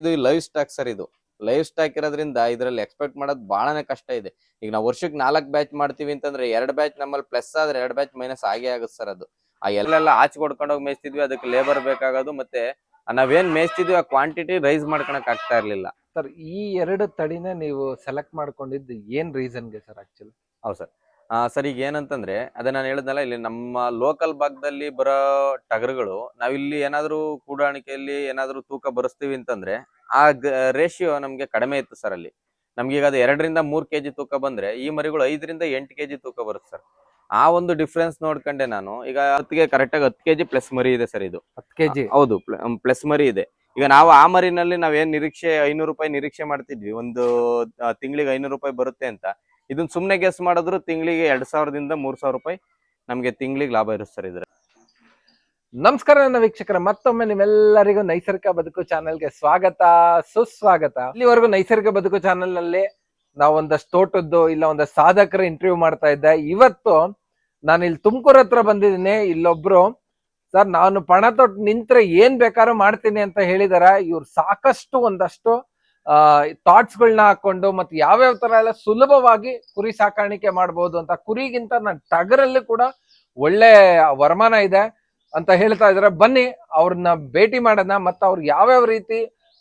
ಇದು live stock sir ಇದು. Live stock ಇರೋದ್ರಿಂದ ಇದರಲ್ಲಿ ಎಕ್ಸ್ಪೆಕ್ಟ್ ಮಾಡೋದು ಬಹಳನೇ ಕಷ್ಟ ಇದೆ. ಈಗ ನಾವು ವರ್ಷಕ್ಕೆ ನಾಲ್ಕು ಬ್ಯಾಚ್ ಮಾಡ್ತೀವಿ ಅಂತಂದ್ರೆ ಎರಡು ಬ್ಯಾಚ್ ನಮ್ಮಲ್ಲಿ ಪ್ಲಸ್ ಆದ್ರೆ ಎರಡು ಬ್ಯಾಚ್ ಮೈನಸ್ ಆಗೇ ಆಗುತ್ತೆ ಸರ್ ಅದು. ಆ ಎಲ್ಲೆಲ್ಲ ಆಚೆ ಕೊಡ್ಕೊಂಡು ಹೋಗಿ ಮೇಯ್ಸ್ತಿದ್ವಿ ಅದಕ್ಕೆ ಲೇಬರ್ ಬೇಕಾಗೋದು ಮತ್ತೆ ನಾವೇನ್ ಮೇಯ್ತಿದ್ವಿ ಆ ಕ್ವಾಂಟಿಟಿ ರೈಸ್ ಮಾಡ್ಕೊಳಕ್ ಆಗ್ತಾ ಇರ್ಲಿಲ್ಲ. ಸರ್ ಈ ಎರಡು ತಳಿನ ನೀವು ಸೆಲೆಕ್ಟ್ ಮಾಡ್ಕೊಂಡಿದ್ದು ಏನ್ ರೀಸನ್ಗೆ ಸರ್ ಆಕ್ಚುಲಿ ಹೌದು ಸರ್. ಸರ್ ಈಗ ಏನಂತಂದ್ರೆ ಅದೇ ನಾನು ಹೇಳಿದ್ನಲ್ಲ ಇಲ್ಲಿ ನಮ್ಮ ಲೋಕಲ್ ಭಾಗದಲ್ಲಿ ಬರೋ ಟಗರುಗಳು ನಾವಿಲ್ಲಿ ಏನಾದರೂ ಕೂಡಾಣಿಕೆಯಲ್ಲಿ ಏನಾದರೂ ತೂಕ ಬರೆಸ್ತೀವಿ ಅಂತಂದ್ರೆ ಆ ರೇಷಿಯೋ ನಮಗೆ ಕಡಿಮೆ ಇತ್ತು ಸರ್ ಅಲ್ಲಿ. ನಮ್ಗೆ ಈಗ ಅದು ಎರಡರಿಂದ ಮೂರ್ ಕೆಜಿ ತೂಕ ಬಂದ್ರೆ ಈ ಮರಿಗಳು ಐದರಿಂದ ಎಂಟು ಕೆಜಿ ತೂಕ ಬರುತ್ತೆ ಸರ್ ಆ ಒಂದು ಡಿಫ್ರೆನ್ಸ್ ನೋಡ್ಕೊಂಡೆ ನಾನು ಈಗ ಹತ್ತಿಗೆ ಕರೆಕ್ಟ್ ಆಗಿ ಹತ್ತು ಕೆಜಿ ಪ್ಲಸ್ ಮರಿ ಇದೆ ಸರ್ ಇದು. ಹತ್ತು ಕೆಜಿ ಹೌದು ಪ್ಲಸ್ ಮರಿ ಇದೆ. ಈಗ ನಾವು ಆ ಮರಿನಲ್ಲಿ ನಾವೇನ್ ನಿರೀಕ್ಷೆ ಐನೂರು ರೂಪಾಯಿ ನಿರೀಕ್ಷೆ ಮಾಡ್ತಿದ್ವಿ ಒಂದು ತಿಂಗಳಿಗೆ ಐನೂರು ರೂಪಾಯಿ ಬರುತ್ತೆ ಅಂತ. ಇದನ್ನ ಸುಮ್ಮನೆ ಗೆಸ್ ಮಾಡಿದ್ರು ತಿಂಗಳಿಗೆ ಎರಡ್ ಸಾವಿರದಿಂದ ಮೂರ್ ಸಾವಿರ ರೂಪಾಯಿ ನಮ್ಗೆ ತಿಂಗಳಿಗೆ ಲಾಭ ಇರುತ್ತೆ ಸರ್ ಇದ್ರೆ ನಮಸ್ಕಾರ ನನ್ನ ವೀಕ್ಷಕರ, ಮತ್ತೊಮ್ಮೆ ನಿಮ್ಮೆಲ್ಲರಿಗೂ ನೈಸರ್ಗಿಕ ಬದುಕು ಚಾನೆಲ್ಗೆ ಸ್ವಾಗತ, ಸುಸ್ವಾಗತ. ಇಲ್ಲಿವರೆಗೂ ನೈಸರ್ಗಿಕ ಬದುಕು ಚಾನೆಲ್ನಲ್ಲಿ ನಾವು ಒಂದಷ್ಟು ತೋಟದ್ದು, ಇಲ್ಲ ಒಂದಷ್ಟು ಸಾಧಕರ ಇಂಟರ್ವ್ಯೂ ಮಾಡ್ತಾ ಇದ್ದೆ. ಇವತ್ತು ನಾನು ಇಲ್ಲಿ ತುಮಕೂರು ಹತ್ರ ಬಂದಿದ್ದೀನಿ, ಇಲ್ಲೊಬ್ರು, ಸರ್, ನಾನು ಪಣ ತೊಟ್ಟು ನಿಂತ್ರೆ ಏನ್ ಬೇಕಾದ್ರೂ ಮಾಡ್ತೀನಿ ಅಂತ ಹೇಳಿದಾರ. ಇವ್ರು ಸಾಕಷ್ಟು ಒಂದಷ್ಟು ಥಾಟ್ಸ್ ಗಳನ್ನ ಹಾಕೊಂಡು ಮತ್ತೆ ಯಾವ್ಯಾವ ತರ ಎಲ್ಲ ಸುಲಭವಾಗಿ ಕುರಿ ಸಾಕಾಣಿಕೆ ಮಾಡ್ಬೋದು ಅಂತ ಕುರಿಗಿಂತ ನನ್ನ ಟಗರಲ್ಲಿ ಕೂಡ ಒಳ್ಳೆ ವರಮಾನ ಇದೆ ಅಂತ ಹೇಳ್ತಾ ಇದಾರೆ. ಬನ್ನಿ ಅವ್ರನ್ನ ಭೇಟಿ ಮಾಡೋಣ ಮತ್ತೆ ಅವ್ರು ಯಾವ್ಯಾವ ರೀತಿ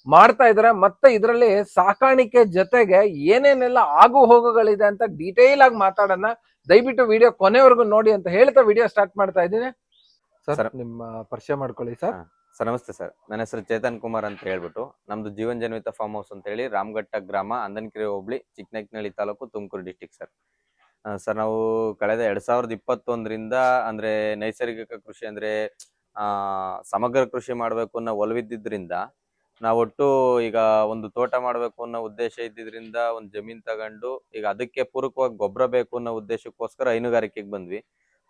ಮಾಡ್ತಾ ಇದಾರೆ ಮತ್ತೆ ಇದರಲ್ಲಿ ಸಾಕಾಣಿಕೆ ಜೊತೆಗೆ ಏನೇನೆಲ್ಲ ಆಗು ಹೋಗುಗಳಿದೆ ಅಂತ ಡೀಟೇಲ್ ಆಗಿ ಮಾತಾಡೋಣ. ದಯವಿಟ್ಟು ವಿಡಿಯೋ ಕೊನೆವರೆಗೂ ನೋಡಿ ಅಂತ ಹೇಳ್ತಾ ವಿಡಿಯೋ ಸ್ಟಾರ್ಟ್ ಮಾಡ್ತಾ ಇದ್ದೀನಿ. ಸರ್ ನಿಮ್ಮ ಪರಿಚಯ ಮಾಡ್ಕೊಳ್ಳಿ ಸರ್. ಸರ್, ನಮಸ್ತೆ ಸರ್. ನನ್ನ ಹೆಸರು ಚೇತನ್ ಕುಮಾರ್ ಅಂತ ಹೇಳ್ಬಿಟ್ಟು ನಮ್ದು ಜೀವನ್ ಜನ್ವಿತ ಫಾರ್ಮ್ ಹೌಸ್ ಅಂತ ಹೇಳಿ ರಾಮಘಟ್ಟ ಗ್ರಾಮ, ಅಂದನಕೆರೆ, ಹೋಬಳಿ Chikkanayakanahalli taluk Tumkur district sir. Sir, ನಾವು ಕಳೆದ ಎರಡ್ ಸಾವಿರದ ಇಪ್ಪತ್ತೊಂದರಿಂದ ಅಂದ್ರೆ ನೈಸರ್ಗಿಕ ಕೃಷಿ ಅಂದ್ರೆ, ಆ, ಸಮಗ್ರ ಕೃಷಿ ಮಾಡ್ಬೇಕು ಅನ್ನೋ ಒಲವಿದ್ದಿದ್ರಿಂದ ನಾವು ಒಟ್ಟು ಈಗ ಒಂದು ತೋಟ ಮಾಡ್ಬೇಕು ಅನ್ನೋ ಉದ್ದೇಶ ಇದ್ದಿದ್ರಿಂದ ಒಂದು ಜಮೀನ್ ತಗೊಂಡು ಈಗ ಅದಕ್ಕೆ ಪೂರಕವಾಗಿ ಗೊಬ್ಬರ ಬೇಕು ಅನ್ನೋ ಉದ್ದೇಶಕ್ಕೋಸ್ಕರ ಹೈನುಗಾರಿಕೆಗೆ ಬಂದ್ವಿ.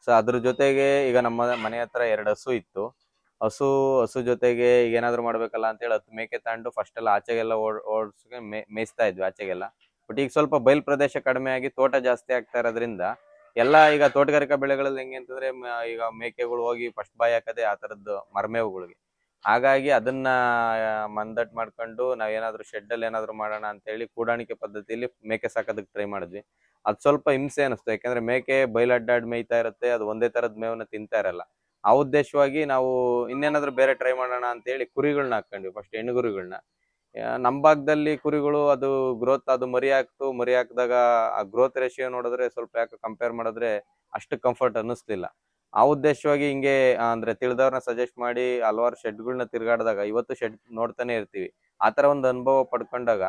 ಸೊ ಅದ್ರ ಜೊತೆಗೆ ಈಗ ನಮ್ಮ ಮನೆ ಹತ್ರ ಎರಡು ಹಸು ಇತ್ತು. ಹಸು ಹಸು ಜೊತೆಗೆ ಈಗ ಏನಾದ್ರು ಮಾಡ್ಬೇಕಲ್ಲ ಅಂತೇಳಿ ಹತ್ತು ಮೇಕೆ ತಗೊಂಡು ಫಸ್ಟ್ ಎಲ್ಲ ಆಚೆಗೆಲ್ಲ ಓಡ್ ಓಡಿಸ್ಗೆ ಮೇ, ಮೇಯಿಸ್ತಾ ಇದ್ವಿ ಆಚೆಗೆಲ್ಲ. ಬಟ್ ಈಗ ಸ್ವಲ್ಪ ಬಯಲು ಪ್ರದೇಶ ಕಡಿಮೆ ಆಗಿ ತೋಟ ಜಾಸ್ತಿ ಆಗ್ತಾ ಇರೋದ್ರಿಂದ ಎಲ್ಲ ಈಗ ತೋಟಗಾರಿಕಾ ಬೆಳೆಗಳಲ್ಲಿ ಹೆಂಗೆ ಅಂತಂದ್ರೆ ಈಗ ಮೇಕೆಗಳು ಹೋಗಿ ಫಸ್ಟ್ ಬಾಯ್ ಹಾಕದೆ ಆ ತರದ್ದು ಮರಮೇವುಗಳಿಗೆ. ಹಾಗಾಗಿ ಅದನ್ನ ಮಂದಟ್ ಮಾಡ್ಕೊಂಡು ನಾವೇನಾದ್ರೂ ಶೆಡ್ ಅಲ್ಲಿ ಏನಾದ್ರು ಮಾಡೋಣ ಅಂತ ಹೇಳಿ ಕೂಡಾಣಿಕೆ ಪದ್ಧತಿಯಲ್ಲಿ ಮೇಕೆ ಸಾಕೋದಕ್ಕೆ ಟ್ರೈ ಮಾಡಿದ್ವಿ. ಅದ್ ಸ್ವಲ್ಪ ಹಿಂಸೆ ಅನಿಸ್ತು. ಯಾಕಂದ್ರೆ ಮೇಕೆ ಬಯಲು ಅಡ್ಡಾಡ್ ಮೇಯ್ತಾ ಇರುತ್ತೆ, ಅದು ಒಂದೇ ತರದ್ ಮೇವನ್ನ ತಿಂತಾ ಇರಲ್ಲ. ಆ ಉದ್ದೇಶವಾಗಿ ನಾವು ಇನ್ನೇನಾದ್ರೂ ಬೇರೆ ಟ್ರೈ ಮಾಡೋಣ ಅಂತ ಹೇಳಿ ಕುರಿಗಳನ್ನ ಹಾಕೊಂಡ್ವಿ ಫಸ್ಟ್ ಹೆಣ್ಣು ಕುರಿಗಳನ್ನ ನಮ್ಮ ಭಾಗದಲ್ಲಿ ಕುರಿಗಳು ಅದು ಗ್ರೋತ್ ಅದು ಮರಿ ಹಾಕ್ತು ಮರಿ ಹಾಕಿದಾಗ ಆ ಗ್ರೋತ್ ರೇಷಿಯೋ ನೋಡಿದ್ರೆ ಸ್ವಲ್ಪ ಯಾಕೆ ಕಂಪೇರ್ ಮಾಡಿದ್ರೆ ಅಷ್ಟು ಕಂಫರ್ಟ್ ಅನ್ನಿಸ್ತಿಲ್ಲ ಆ ಉದ್ದೇಶವಾಗಿ ಹಿಂಗೆ ಅಂದ್ರೆ ತಿಳಿದವ್ರನ್ನ ಸಜೆಸ್ಟ್ ಮಾಡಿ ಹಲವಾರು ಶೆಡ್ಗಳನ್ನ ತಿರ್ಗಾಡಿದಾಗ ಇವತ್ತು ಶೆಡ್ ನೋಡ್ತಾನೆ ಇರ್ತೀವಿ. ಆ ತರ ಒಂದು ಅನುಭವ ಪಡ್ಕೊಂಡಾಗ,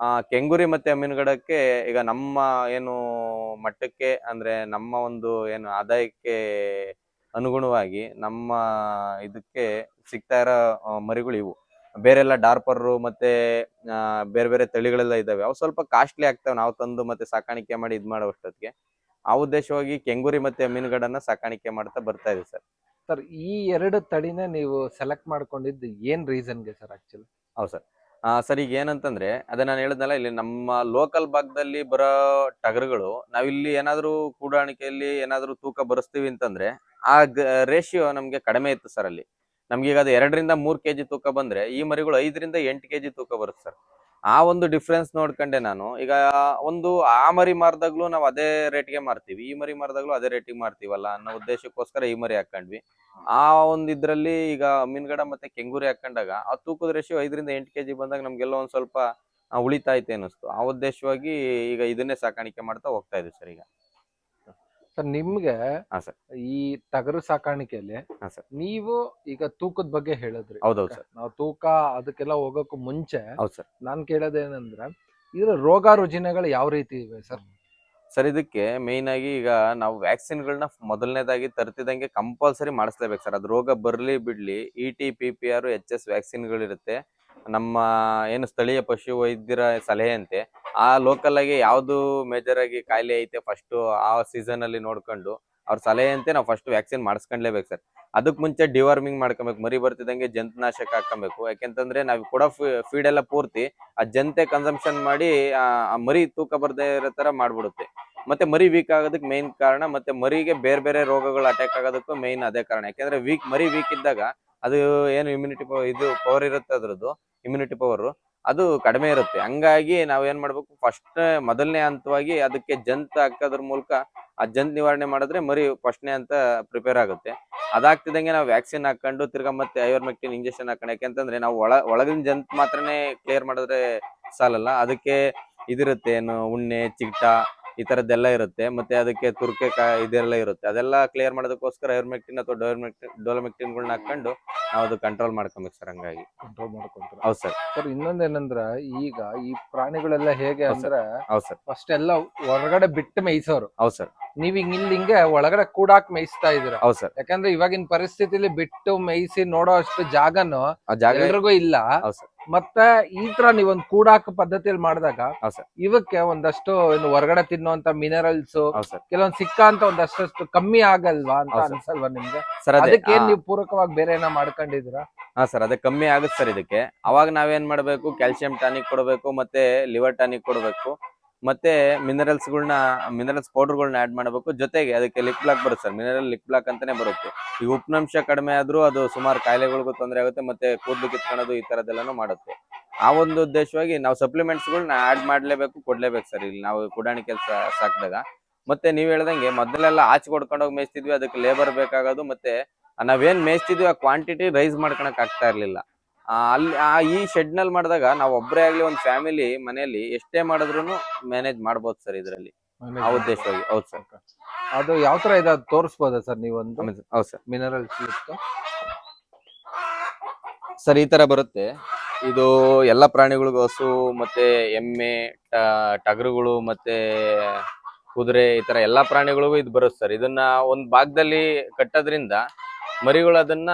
ಆ, ಕೆಂಗುರಿ ಮತ್ತೆ ಅಮೀನ್ಗಡಕ್ಕೆ ಈಗ ನಮ್ಮ ಏನು ಮಟ್ಟಕ್ಕೆ, ಅಂದ್ರೆ ನಮ್ಮ ಒಂದು ಏನು ಆದಾಯಕ್ಕೆ ಅನುಗುಣವಾಗಿ ನಮ್ಮ ಇದಕ್ಕೆ ಸಿಗ್ತಾ ಇರೋ ಮರಿಗಳು ಇವು. ಬೇರೆಲ್ಲ ಡಾರ್ಪರ್ರು ಮತ್ತೆ ಬೇರೆ ಬೇರೆ ತಳಿಗಳೆಲ್ಲ ಇದಾವೆ. ಅವು ಸ್ವಲ್ಪ ಕಾಸ್ಟ್ಲಿ ಆಗ್ತವೆ. ನಾವು ತಂದು ಮತ್ತೆ ಸಾಕಾಣಿಕೆ ಮಾಡಿ ಇದ್ ಮಾಡೋ ಅಷ್ಟೊತ್ತಿಗೆ ಆ ಉದ್ದೇಶವಾಗಿ ಕೆಂಗುರಿ ಮತ್ತೆ ಮೀನುಗಳನ್ನ ಸಾಕಾಣಿಕೆ ಮಾಡ್ತಾ ಬರ್ತಾ ಇದೆ ಸರ್. ಸರ್ ಈ ಎರಡು ತಳಿನ ನೀವು ಸೆಲೆಕ್ಟ್ ಮಾಡ್ಕೊಂಡಿದ್ದು ಏನ್ ರೀಸನ್ಗೆ ಸರ್ ಆಕ್ಚುಲಿ ಹೌದು ಸರ್. ಸರ್ ಈಗ ಏನಂತಂದ್ರೆ ಅದೇ ನಾನು ಹೇಳಿದ್ನಲ್ಲ ಇಲ್ಲಿ ನಮ್ಮ ಲೋಕಲ್ ಭಾಗದಲ್ಲಿ ಬರೋ ಟಗರುಗಳು ನಾವಿಲ್ಲಿ ಏನಾದರೂ ಕೂಡಾಣಿಕೆಯಲ್ಲಿ ಏನಾದರೂ ತೂಕ ಬರೆಸ್ತೀವಿ ಅಂತಂದ್ರೆ ಆ ರೇಷಿಯೋ ನಮ್ಗೆ ಕಡಿಮೆ ಇತ್ತು ಸರ್ ಅಲ್ಲಿ. ನಮ್ಗೆ ಈಗ ಅದು ಎರಡರಿಂದ ಮೂರ್ ಕೆಜಿ ತೂಕ ಬಂದ್ರೆ ಈ ಮರಿಗಳು ಐದರಿಂದ ಎಂಟು ಕೆಜಿ ತೂಕ ಬರುತ್ತೆ ಸರ್ ಆ ಒಂದು ಡಿಫ್ರೆನ್ಸ್ ನೋಡ್ಕೊಂಡೆ ನಾನು. ಈಗ ಒಂದು ಆ ಮರಿ ಮಾರ್ದಾಗ್ಲೂ ನಾವು ಅದೇ ರೇಟ್ಗೆ ಮಾರ್ತೀವಿ. ಈ ಮರಿ ಮಾರ್ದಾಗ್ಲೂ ಅದೇ ರೇಟಿಗೆ ಮಾರ್ತೀವಲ್ಲ ಅನ್ನೋ ಉದ್ದೇಶಕ್ಕೋಸ್ಕರ ಈ ಮರಿ ಹಾಕೊಂಡ್ವಿ ಆ ಒಂದ್ ಇದ್ರಲ್ಲಿ ಈಗ ಮೀನ್ಗಡ ಮತ್ತೆ ಕೆಂಗೂರಿ ಹಾಕೊಂಡಾಗ ಆ ತೂಕದ ರೇಷಿಯೋ ಐದರಿಂದ ಎಂಟು ಕೆಜಿ ಬಂದಾಗ ನಮ್ಗೆಲ್ಲ ಒಂದ್ ಸ್ವಲ್ಪ ಉಳಿತಾಯ್ತು ಅನ್ನಿಸ್ತು. ಆ ಉದ್ದೇಶವಾಗಿ ಈಗ ಇದನ್ನೇ ಸಾಕಾಣಿಕೆ ಮಾಡ್ತಾ ಹೋಗ್ತಾ ಇದೀವಿ ಸರ್ ಈಗ. ಸರ್ ನಿಮ್ಗೆ ಹಾ ಸರ್. ಈ ಟಗರು ಸಾಕಾಣಿಕೆಯಲ್ಲಿ ಹಾ ಸರ್. ನೀವು ಈಗ ತೂಕದ ಬಗ್ಗೆ ಹೇಳಿದ್ರಿ. ಹೌದೌದು ಸರ್. ನಾವು ತೂಕ ಅದಕ್ಕೆಲ್ಲ ಹೋಗೋಕ್ಕೂ ಮುಂಚೆ ಹೌದು ಸರ್. ನಾನು ಕೇಳೋದೇನಂದ್ರೆ ಇದರ ರೋಗ ರುಜಿನಗಳು ಯಾವ ರೀತಿ ಇವೆ ಸರ್? ಸರ್ ಇದಕ್ಕೆ ಮೇಯ್ನ್ ಆಗಿ ಈಗ ನಾವು ವ್ಯಾಕ್ಸಿನ್ಗಳನ್ನ ಮೊದಲನೇದಾಗಿ ತರ್ತಿದಂಗೆ ಕಂಪಲ್ಸರಿ ಮಾಡಿಸ್ಲೇಬೇಕು ಸರ್. ಅದು ರೋಗ ಬರಲಿ ಬಿಡ್ಲಿ E T P P R H S ವ್ಯಾಕ್ಸಿನ್ಗಳಿರುತ್ತೆ ನಮ್ಮ ಏನು ಸ್ಥಳೀಯ ಪಶು ವೈದ್ಯರ ಸಲಹೆಯಂತೆ ಆ ಲೋಕಲ್ ಆಗಿ ಯಾವ್ದು ಮೇಜರ್ ಆಗಿ ಕಾಯಿಲೆ ಐತೆ ಫಸ್ಟ್ ಆ ಸೀಸನ್ ಅಲ್ಲಿ ನೋಡ್ಕೊಂಡು ಅವ್ರ ಸಲಹೆಯಂತೆ ನಾವು ಫಸ್ಟ್ ವ್ಯಾಕ್ಸಿನ್ ಮಾಡಿಸ್ಕೊಂಡ್ಲೇಬೇಕು ಸರ್ ಅದಕ್ಕೆ ಮುಂಚೆ ಡಿವಾರ್ಮಿಂಗ್ ಮಾಡ್ಕೊಬೇಕು, ಮರಿ ಬರ್ತಿದಂಗೆ ಜಂತುನಾಶಕ ಹಾಕೊಬೇಕು ಯಾಕೆಂತಂದ್ರೆ ನಾವು ಕೊಡೋ ಫೀಡ್ ಎಲ್ಲ ಪೂರ್ತಿ ಆ ಜಂತೆ ಕನ್ಸಂಪ್ಷನ್ ಮಾಡಿ ಆ ಮರಿ ತೂಕ ಬರ್ದೇ ಇರೋ ತರ ಮಾಡ್ಬಿಡುತ್ತೆ. ಮತ್ತೆ ಮರಿ ವೀಕ್ ಆಗೋದಕ್ಕೆ ಮೇನ್ ಕಾರಣ, ಮತ್ತೆ ಮರಿಗೆ ಬೇರೆ ಬೇರೆ ರೋಗಗಳು ಅಟ್ಯಾಕ್ ಆಗೋದಕ್ಕೂ ಮೇನ್ ಅದೇ ಕಾರಣ. ಯಾಕೆಂದ್ರೆ ವೀಕ್ ಮರಿ ವೀಕ್ ಇದ್ದಾಗ ಅದು ಏನು ಇಮ್ಯುನಿಟಿ ಇದು ಪವರ್ ಇರುತ್ತೆ ಅದ್ರದ್ದು ಇಮ್ಯುನಿಟಿ ಪವರ್ ಅದು ಕಡಿಮೆ ಇರುತ್ತೆ. ಹಂಗಾಗಿ ನಾವ್ ಏನ್ ಮಾಡ್ಬೇಕು ಫಸ್ಟ್ ಮೊದಲನೇ ಹಂತವಾಗಿ ಅದಕ್ಕೆ ಜಂತ್ ಹಾಕೋದ್ರ ಮೂಲಕ ಆ ಜಂತ್ ನಿವಾರಣೆ ಮಾಡಿದ್ರೆ ಮರಿ ಫಸ್ಟ್ನೇ ಅಂತ ಪ್ರಿಪೇರ್ ಆಗುತ್ತೆ. ಅದಾಗ್ತಿದಂಗೆ ನಾವು ವ್ಯಾಕ್ಸಿನ್ ಹಾಕೊಂಡು ತಿರ್ಗಾ ಮತ್ತೆ ಐವರ್ಮೆಕ್ಟಿನ್ ಇಂಜೆಕ್ಷನ್ ಹಾಕೊಂಡು ಯಾಕೆಂತಂದ್ರೆ ನಾವು ಒಳ, ಒಳಗಿನ ಜಂತ್ ಮಾತ್ರನೇ ಕ್ಲಿಯರ್ ಮಾಡಿದ್ರೆ ಸಾಲಲ್ಲ. ಅದಕ್ಕೆ ಇದಿರುತ್ತೆ ಏನು, ಉಣ್ಣೆ, ಚಿಗಟ ಈ ತರದ್ದೆಲ್ಲ ಇರುತ್ತೆ. ಮತ್ತೆ ಅದಕ್ಕೆ ತುರ್ಕೆ ಕಾ ಇದೆಲ್ಲ ಇರುತ್ತೆ. ಅದೆಲ್ಲ ಕ್ಲಿಯರ್ ಮಾಡೋದಕ್ಕೋಸ್ಕರ ಹೈರ್ಮೆಕ್ಟಿನ್ ಅಥವಾ ಡೋರ್ಮೆಕ್ಟಿನ್ ಡೋಲಮೆಕ್ಟಿನ್ಗಳನ್ನ ಹಾಕೊಂಡು ನಾವು ಅದು ಕಂಟ್ರೋಲ್ ಮಾಡ್ಕೊಬೇಕು ಸರ್ ಹಂಗಾಗಿ. ಕಂಟ್ರೋಲ್ ಮಾಡ್ಕೊಂತಾರೆ? ಹೌದು ಸರ್ ಸರ್ ಇನ್ನೊಂದೇನಂದ್ರ ಈಗ ಈ ಪ್ರಾಣಿಗಳೆಲ್ಲ ಹೇಗೆ. ಅಂದ್ರೆ ಹೌದು ಸರ್ ಫಸ್ಟ್ ಎಲ್ಲ ಹೊರಗಡೆ ಬಿಟ್ಟು ಮೇಯಿಸೋರು. ಹೌದು ಸರ್ ನೀವ್ ಹಿಂಗ್ ಇಲ್ಲಿ ಹಿಂಗೆ ಒಳಗಡೆ ಕೂಡಾಕ್ ಮೇಯಿಸ್ತಾ ಇದೀರ ಹೌದು ಸರ್ ಯಾಕಂದ್ರೆ ಇವಾಗಿನ ಪರಿಸ್ಥಿತಿಲಿ ಬಿಟ್ಟು ಮೇಯಿಸಿ ನೋಡೋ ಅಷ್ಟು ಜಾಗನು ಆ ಜಾಗ ಎಲ್ರಿಗೂ ಇಲ್ಲ. ಹೌದು ಸರ್ ಮತ್ತೆ ಈ ತರ ನೀವೊಂದು ಕೂಡಾಕ ಪದ್ಧತಿಯಲ್ಲಿ ಮಾಡಿದಾಗ ಹೌದು ಸರ್. ಇವಕ್ಕೆ ಒಂದಷ್ಟು ಇನ್ನು ಹೊರಗಡೆ ತಿನ್ನುವಂತ ಮಿನರಲ್ಸ್ ಕೆಲವೊಂದು ಸರ್. ಕೆಲವೊಂದ್ ಸಿಕ್ಕ ಅಂತ ಒಂದಷ್ಟು ಕಮ್ಮಿ ಆಗಲ್ವಾ ಅಂತ ಹೌದ್. ಅನ್ಸಲ್ವಾ ನಿಮ್ಗೆ? ಸರ್ ಅದೇ ಅದಕ್ಕೆ ಏನ್ ನೀವು ಪೂರಕವಾಗಿ ಬೇರೆ ಏನೋ ಮಾಡ್ಕೊಂಡಿದ್ರ ಹಾ ಸರ್ ಅದೇ ಕಮ್ಮಿ ಆಗುತ್ತೆ ಸರ್ ಇದಕ್ಕೆ. ಅವಾಗ ನಾವೇನ್ ಮಾಡ್ಬೇಕು? ಕ್ಯಾಲ್ಸಿಯಂ ಟಾನಿಕ್ ಕೊಡಬೇಕು ಮತ್ತೆ ಲಿವರ್ ಟಾನಿಕ್ ಕೊಡಬೇಕು. ಮತ್ತೆ ಮಿನರಲ್ಸ್ ಗಳನ್ನ ಮಿನರಲ್ಸ್ ಪೌಡರ್ಗಳನ್ನ ಆಡ್ ಮಾಡಬೇಕು. ಜೊತೆಗೆ ಅದಕ್ಕೆ ಲಿಕ್ ಬ್ಲಾಕ್ ಬರುತ್ತೆ ಸರ್. ಮಿನರಲ್ ಲಿಕ್ ಬ್ಲಾಕ್ ಅಂತಾನೆ ಬರುತ್ತೆ. ಈ ಉಪ್ಪಿನಂಶ ಕಡಿಮೆ ಆದ್ರೂ ಅದು ಸುಮಾರು ಕಾಯಿಲೆಗಳಿಗೂ ತೊಂದರೆ ಆಗುತ್ತೆ, ಮತ್ತೆ ಕೂದಲು ಕಿತ್ಕೊಳ್ಳೋದು ಈ ತರದೆಲ್ಲಾನು ಮಾಡುತ್ತೆ. ಆ ಒಂದು ಉದ್ದೇಶವಾಗಿ ನಾವು ಸಪ್ಲಿಮೆಂಟ್ಸ್ ಗಳನ್ನ ಆಡ್ ಮಾಡ್ಲೇಬೇಕು, ಕೊಡ್ಲೇಬೇಕು ಸರ್. ಇಲ್ಲಿ ನಾವು ಕುಡಾಣಿ ಕೆಲಸ ಸಾಕಿದಾಗ. ಮತ್ತೆ ನೀವ್ ಹೇಳ್ದಂಗೆ ಮೊದಲೆಲ್ಲ ಆಚೆ ಕೊಡ್ಕೊಂಡು ಹೋಗಿ ಮೇಯಿಸ್ತಿದ್ವಿ, ಅದಕ್ಕೆ ಲೇಬರ್ ಬೇಕಾಗೋದು, ಮತ್ತೆ ನಾವೇನ್ ಮೇಯಿಸ್ತಿದ್ವಿ, ಆ ಕ್ವಾಂಟಿಟಿ ರೈಸ್ ಮಾಡ್ಕೊಳಕ್ ಆಗ್ತಾ ಇರ್ಲಿಲ್ಲ. ಅಲ್ಲಿ ಆ ಈ ಶೆಡ್ನಲ್ಲಿ ಮಾಡಿದಾಗ ನಾವು ಒಬ್ಬರೇ ಆಗ್ಲಿ ಒಂದು ಫ್ಯಾಮಿಲಿ ಮನೆಯಲ್ಲಿ ಎಷ್ಟೇ ಮಾಡಿದ್ರು ಮ್ಯಾನೇಜ್ ಮಾಡ್ಬೋದು ಸರ್ ಇದರಲ್ಲಿ. ಆ ಉದ್ದೇಶವಾಗಿ. ಹೌದು ಸರ್ ಅದು ಯಾವ ತರ ಇದೆ ತೋರಿಸ್ಬೋದಾ ಸರ್ ನೀವೊಂದು ಹೌದು ಸರ್ ಮಿನರಲ್ಸ್ ಲಿಸ್ಟ್ ಸರ್ ಈ ತರ ಬರುತ್ತೆ. ಇದು ಎಲ್ಲ ಪ್ರಾಣಿಗಳಿಗೂ ಹಸು ಮತ್ತೆ ಎಮ್ಮೆ ಟಗರುಗಳು ಮತ್ತೆ ಕುದುರೆ ಈ ತರ ಎಲ್ಲಾ ಪ್ರಾಣಿಗಳಿಗೂ ಇದು ಬರುತ್ತೆ ಸರ್ ಇದನ್ನ ಒಂದ್ ಭಾಗದಲ್ಲಿ ಕಟ್ಟೋದ್ರಿಂದ ಮರಿಗಳು ಅದನ್ನ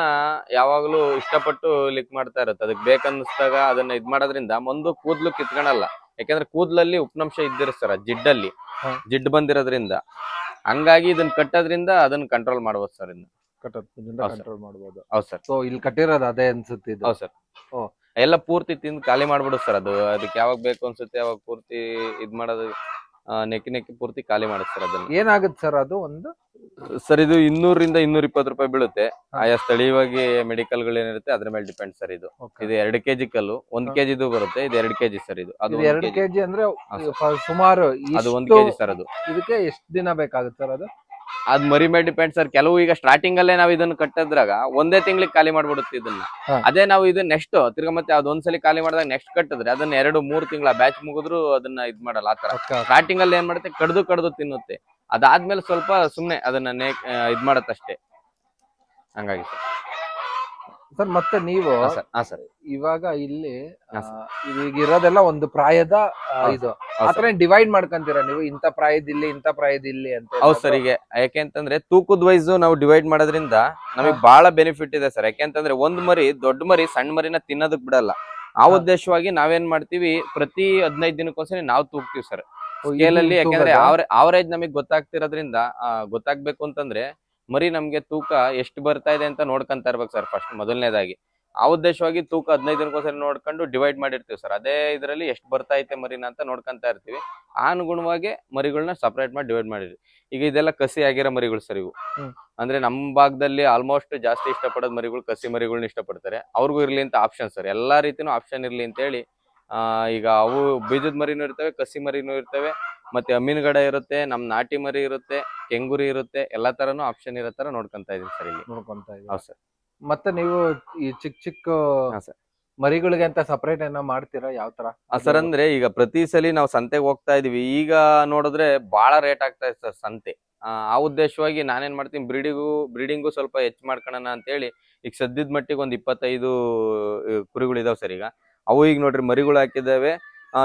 ಯಾವಾಗಲೂ ಇಷ್ಟಪಟ್ಟು ಲಿಕ್ ಮಾಡ್ತಾ ಇರುತ್ತೆ. ಅದಕ್ಕೆ ಬೇಕನ್ನಿಸ್ದಾಗ ಅದನ್ನ ಇದ್ ಮಾಡೋದ್ರಿಂದ ಒಂದು ಕೂದ್ಲು ಕಿತ್ಕೊಳಲ್ಲ ಯಾಕಂದ್ರೆ ಕೂದ್ಲಲ್ಲಿ ಉಪ್ನಂಶ ಇದ್ದಿರ್ತಾರ ಸರ್ ಜಿಡ್ಡಲ್ಲಿ. ಜಿಡ್ ಬಂದಿರೋದ್ರಿಂದ. ಹಂಗಾಗಿ ಇದನ್ನ ಕಟ್ಟೋದ್ರಿಂದ ಅದನ್ನ ಕಂಟ್ರೋಲ್ ಮಾಡ್ಬೋದು ಸರ್ ಇನ್ನು ಕಂಟ್ರೋಲ್ ಮಾಡ್ಬೋದು. ಹೌದು ಸರ್. ಸೊ ಇಲ್ಲಿ ಕಟ್ಟಿರೋದು ಅದೇ ಅನ್ಸುತ್ತೆ ಇದು. ಹೌದು ಸರ್. ಓ. ಎಲ್ಲ ಪೂರ್ತಿ ತಿಂದು ಖಾಲಿ ಮಾಡ್ಬಿಡು ಸರ್ ಅದು. ಅದಕ್ಕೆ ಯಾವಾಗ ಬೇಕು ಅನ್ಸುತ್ತೆ ಅವಾಗ ಪೂರ್ತಿ ಇದ್ ಮಾಡೋದು ನೆಕ್ಕಿ ನೆಕ್ಕಿ ಪೂರ್ತಿ ಖಾಲಿ ಮಾಡುತ್ತೆ ಸರ್ ಅದನ್ನ. ಏನಾಗುತ್ತೆ ಸರ್ ಅದು ಒಂದು? ಸರ್ ಇದು ಇನ್ನೂರಿಂದ ಇನ್ನೂರ ಇಪ್ಪತ್ತು ರೂಪಾಯಿ ಬೀಳುತ್ತೆ. ಆಯಾ ಸ್ಥಳೀಯವಾಗಿ ಮೆಡಿಕಲ್ಗಳು ಏನಿರುತ್ತೆ ಅದ್ರ ಮೇಲೆ ಡಿಪೆಂಡ್ ಸರ್ ಇದು. ಇದು ಎರಡು ಕೆಜಿ ಕಲ್ಲು ಒಂದ್ ಕೆಜಿ ಬರುತ್ತೆ ಇದು ಎರಡು ಕೆಜಿ ಸರ್ ಇದು. ಅದು ಎರಡು. ಕೆಜಿ ಅಂದ್ರೆ ಸುಮಾರು ಅದು ಒಂದ್ ಕೆಜಿ ಸರ್ ಅದು. ಇದಕ್ಕೆ ಎಷ್ಟು ದಿನ ಬೇಕಾಗುತ್ತೆ ಸರ್ ಅದು? ಅದ್ ಮರಿ ಮೇಲೆ ಡಿಪೆಂಡ್ ಸರ್ ಕೆಲವು ಈಗ ಸ್ಟಾರ್ಟಿಂಗ್ ಅಲ್ಲೇ ನಾವು ಇದನ್ನ ಕಟ್ಟದ್ರಾಗ ಒಂದೇ ತಿಂಗ್ಳಿಗೆ ಖಾಲಿ ಮಾಡ್ಬಿಡುತ್ತೆ ಇದನ್ನ. ಹಾ. ಅದೇ ನಾವು ಇದನ್ನ ನೆಕ್ಸ್ಟ್ ತಿರ್ಗಾ ಮತ್ತೆ ಅದೊಂದ್ಸಲಿ ಖಾಲಿ ಮಾಡಿದಾಗ ನೆಕ್ಸ್ಟ್ ಕಟ್ಟಿದ್ರೆ ಅದನ್ನ ಎರಡು ಮೂರು ತಿಂಗಳ ಬ್ಯಾಚ್ ಮುಗಿದ್ರು ಅದನ್ನ ಇದ್ ಮಾಡಲ್ಲ ಆತರ. ಸ್ಟಾರ್ಟಿಂಗ್ ಅಲ್ಲಿ ಏನ್ ಮಾಡುತ್ತೆ? ಕಡ್ದು ಕಡ್ದು ತಿನ್ನುತ್ತೆ. ಅದಾದ್ಮೇಲೆ ಸ್ವಲ್ಪ ಸುಮ್ನೆ ಅದನ್ನ ನೇ ಆ, ಇದ್ ಮಾಡತ್ತಷ್ಟೇ. ಹಂಗಾಗಿ ಸರ್ ಮತ್ತೆ ನೀವು ಸರ್ ಹಾ ಸರ್. ಇವಾಗ ಇಲ್ಲಿ ಹಾ, ಈಗ ಇರೋದೆಲ್ಲ ಒಂದು ಪ್ರಾಯದ ಆ, ಇದು. ಹೌದು ಆತರ ಡಿವೈಡ್ ಮಾಡ್ಕೊಂತೀರಾ ನೀವು? ಇಂಥ ಪ್ರಾಯದ ಇಲ್ಲಿ ಇಂಥ ಪ್ರಾಯದ ಇಲ್ಲಿ ಅಂತ ಹೌದು ಸರ್ ಈಗ ಯಾಕೆಂತಂದ್ರೆ ತೂಕದ ವೈಸ್ ನಾವು ಡಿವೈಡ್ ಮಾಡೋದ್ರಿಂದ ನಮಗೆ ಬಹಳ ಬೆನಿಫಿಟ್ ಇದೆ ಸರ್. ಯಾಕೆಂತಂದ್ರೆ ಒಂದ್ ಮರಿ ದೊಡ್ಡ ಮರಿ ಸಣ್ಣ ಮರಿನ ತಿನ್ನೋದಕ್ ಬಿಡಲ್ಲ. ಆ. ಉದ್ದೇಶವಾಗಿ ನಾವೇನ್ ಮಾಡ್ತೀವಿ ಪ್ರತಿ ಹದಿನೈದು ದಿನಕ್ಕೋಸ್ಕರ ನಾವು ತೂಗ್ತೀವಿ ಸರ್. ಸ್ಕೇಲಲ್ಲಿ? ಯಾಕೆಂದ್ರೆ ಅವರೇಜ್ ನಮಗೆ ಗೊತ್ತಾಗ್ತಿರೋದ್ರಿಂದ ಆ, ಗೊತ್ತಾಗ್ಬೇಕು ಅಂತಂದ್ರೆ ಮರಿ ನಮ್ಗೆ ತೂಕ ಎಷ್ಟು ಬರ್ತಾ ಇದೆ ಅಂತ ನೋಡ್ಕೊಂತ ಇರ್ಬೇಕು ಸರ್ ಫಸ್ಟ್ ಮೊದಲನೇದಾಗಿ. ಆ ಉದ್ದೇಶವಾಗಿ ತೂಕ ಹದಿನೈದು ದಿನಕ್ಕೋಸ್ಕರ ನೋಡ್ಕೊಂಡು ಡಿವೈಡ್ ಮಾಡಿರ್ತೀವಿ ಸರ್. ಅದೇ ಇದರಲ್ಲಿ ಎಷ್ಟು ಬರ್ತಾ ಐತೆ ಮರಿನ ಅಂತ ನೋಡ್ಕೊಂತ ಇರ್ತೀವಿ. ಆ ಅನುಗುಣವಾಗಿ ಮರಿಗಳನ್ನ ಸಪ್ರೇಟ್ ಮಾಡಿ ಡಿವೈಡ್ ಮಾಡಿದ್ವಿ. ಈಗ ಇದೆಲ್ಲ ಕಸಿ ಆಗಿರೋ ಮರಿಗಳು ಸರ್ ಇವು. ಅಂದ್ರೆ ನಮ್ಮ ಭಾಗದಲ್ಲಿ ಆಲ್ಮೋಸ್ಟ್ ಜಾಸ್ತಿ ಇಷ್ಟಪಡೋದು ಮರಿಗಳು ಕಸಿ ಮರಿಗಳನ್ನ ಇಷ್ಟಪಡ್ತಾರೆ. ಅವ್ರಿಗೂ ಇರ್ಲಿ ಅಂತ ಆಪ್ಷನ್ ಸರ್. ಎಲ್ಲಾ ರೀತಿನೂ ಆಪ್ಷನ್ ಇರ್ಲಿ ಅಂತ ಹೇಳಿ ಈಗ ಅವು ಬೀಜದ ಮರಿನೂ ಇರ್ತವೆ ಕಸಿ ಮರಿನೂ ಇರ್ತವೆ ಮತ್ತೆ ಅಮೀನ್ಗಡ ಇರುತ್ತೆ ನಮ್ ನಾಟಿ ಮರಿ ಇರುತ್ತೆ ಕೆಂಗುರಿ ಇರುತ್ತೆ ಎಲ್ಲಾ ತರನು ಆಪ್ಷನ್ ಇರೋ ತರ ನೋಡ್ಕೊಂತ ಇದೀನಿ ಸರ್ ಇಲ್ಲಿ. ನೋಡ್ಕೊಂತ ಇದ್ದೀರಾ. ಹೌದು ಸರ್. ಮತ್ತೆ ನೀವು ಈ ಚಿಕ್ಕ ಚಿಕ್ಕ ಹಾ, sir. ಮರಿಗಳಿಗೆ ಅಂತ ಸಪರೇಟ್ ಏನೋ ಮಾಡ್ತೀರಾ? ಯಾವ ತರ? ಸರ್ ಅಂದ್ರೆ ಈಗ ಪ್ರತಿ ಸಲಿ ನಾವು ಸಂತೆಗೆ ಹೋಗ್ತಾ ಇದೀವಿ. ಈಗ ನೋಡಿದ್ರೆ ಬಹಳ ರೇಟ್ ಆಗ್ತಾ ಇದೆ ಸರ್ ಸಂತೆ. ಆ, ಆ ಉದ್ದೇಶವಾಗಿ ನಾನೇನ್ ಮಾಡ್ತೀನಿ ಬ್ರೀಡಿಗೂ ಬ್ರೀಡಿಂಗು ಸ್ವಲ್ಪ ಹೆಚ್ಚು ಮಾಡ್ಕೊಳ್ಳೋಣ ಅಂತ ಹೇಳಿ ಈಗ ಸದ್ಯದ ಮಟ್ಟಿಗೆ ಒಂದ್ ಇಪ್ಪತ್ತೈದು ಕುರಿಗಳಿದಾವೆ ಇದಾವ್ ಸರ್ ಈಗ. ಅವು ಈಗ ನೋಡ್ರಿ ಮರಿಗಳು ಹಾಕಿದ್ದಾವೆ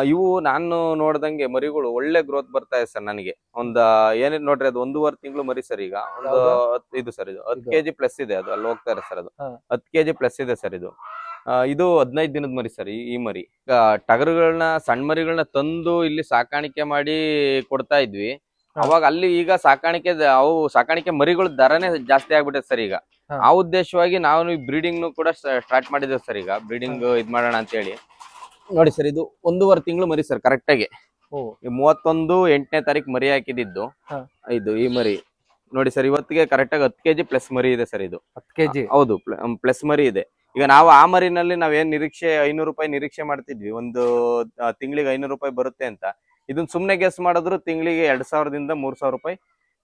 ಇವು ನಾನು ನೋಡ್ದಂಗೆ ಮರಿಗಳು ಒಳ್ಳೆ ಗ್ರೋತ್ ಬರ್ತಾ ಇದೆ ಸರ್ ನನಗೆ ಒಂದು ಏನಿದ್ ನೋಡ್ರಿ ಅದು ಒಂದೂವರೆ ತಿಂಗಳು ಮರಿ ಸರ್ ಈಗ ಒಂದು ಯಾವ್ದು? ಹತ್- ಇದು ಸರ್ ಇದು ಹತ್ತು? ಕೆಜಿ ಪ್ಲಸ್ ಇದೆ ಅದು ಅಲ್ಲಿ ಹೋಗ್ತಾ ಇದೆ ಸರ್ ಅದು ಹಾ. ಹತ್ತು ಕೆಜಿ ಪ್ಲಸ್ ಇದೆ ಸರ್ ಇದು ಆ, ಇದು ಹದಿನೈದು ದಿನದ ಮರಿ ಸರ್ ಈ ಮರಿ ಈಗ ಟಗರುಗಳನ್ನ ಸಣ್ಣ ಮರಿಗಳನ್ನ ತಂದು ಇಲ್ಲಿ ಸಾಕಾಣಿಕೆ ಮಾಡಿ ಕೊಡ್ತಾ ಇದ್ವಿ. ಅವಾಗ ಅಲ್ಲಿ ಈಗ ಸಾಕಾಣಿಕೆ ಅವು ಸಾಕಾಣಿಕೆ ಮರಿಗಳು ದರನೇ ಜಾಸ್ತಿ ಆಗ್ಬಿಟ್ಟೈತೆ ಸರ್ ಈಗ. ಆ ಉದ್ದೇಶವಾಗಿ ನಾವು ಬ್ರೀಡಿಂಗ್ ಕೂಡ ಸ್ಟಾರ್ಟ್ ಮಾಡಿದ್ದೇವೆ ಸರ್ ಈಗ. ಬ್ರೀಡಿಂಗ್ ಇದ್ ಮಾಡೋಣ ಅಂತ ಹೇಳಿ ನೋಡಿ ಸರ್ ಇದು ಒಂದೂವರೆ ತಿಂಗಳು ಮರಿ ಸರ್ ಕರೆಕ್ಟ್ ಆಗಿ. ಮೂವತ್ತೊಂದು ಎಂಟನೇ ತಾರೀಕು ಮರಿ ಹಾಕಿದ್ದು ಇದು ಈ ಮರಿ. ನೋಡಿ ಸರ್ ಇವತ್ತಿಗೆ ಕರೆಕ್ಟ್ ಆಗಿ ಹತ್ತು ಕೆಜಿ ಪ್ಲಸ್ ಮರಿ ಇದೆ ಸರ್ ಇದು. ಹತ್ತು ಕೆಜಿ. ಹೌದು ಪ್ಲಸ್ ಮರಿ ಇದೆ. ಈಗ ನಾವು ಆ ಮರಿನಲ್ಲಿ ನಾವೇನ್ ನಿರೀಕ್ಷೆ ಐನೂರು ರೂಪಾಯಿ ನಿರೀಕ್ಷೆ ಮಾಡ್ತಿದ್ವಿ. ಒಂದು ತಿಂಗಳಿಗೆ ಐನೂರು ರೂಪಾಯಿ ಬರುತ್ತೆ ಅಂತ. ಇದನ್ನ ಸುಮ್ನೆ ಗೆಸ್ ಮಾಡಿದ್ರು ತಿಂಗಳಿಗೆ ಎರಡ್ ಸಾವಿರದಿಂದ ಮೂರ್ ಸಾವಿರ ರೂಪಾಯಿ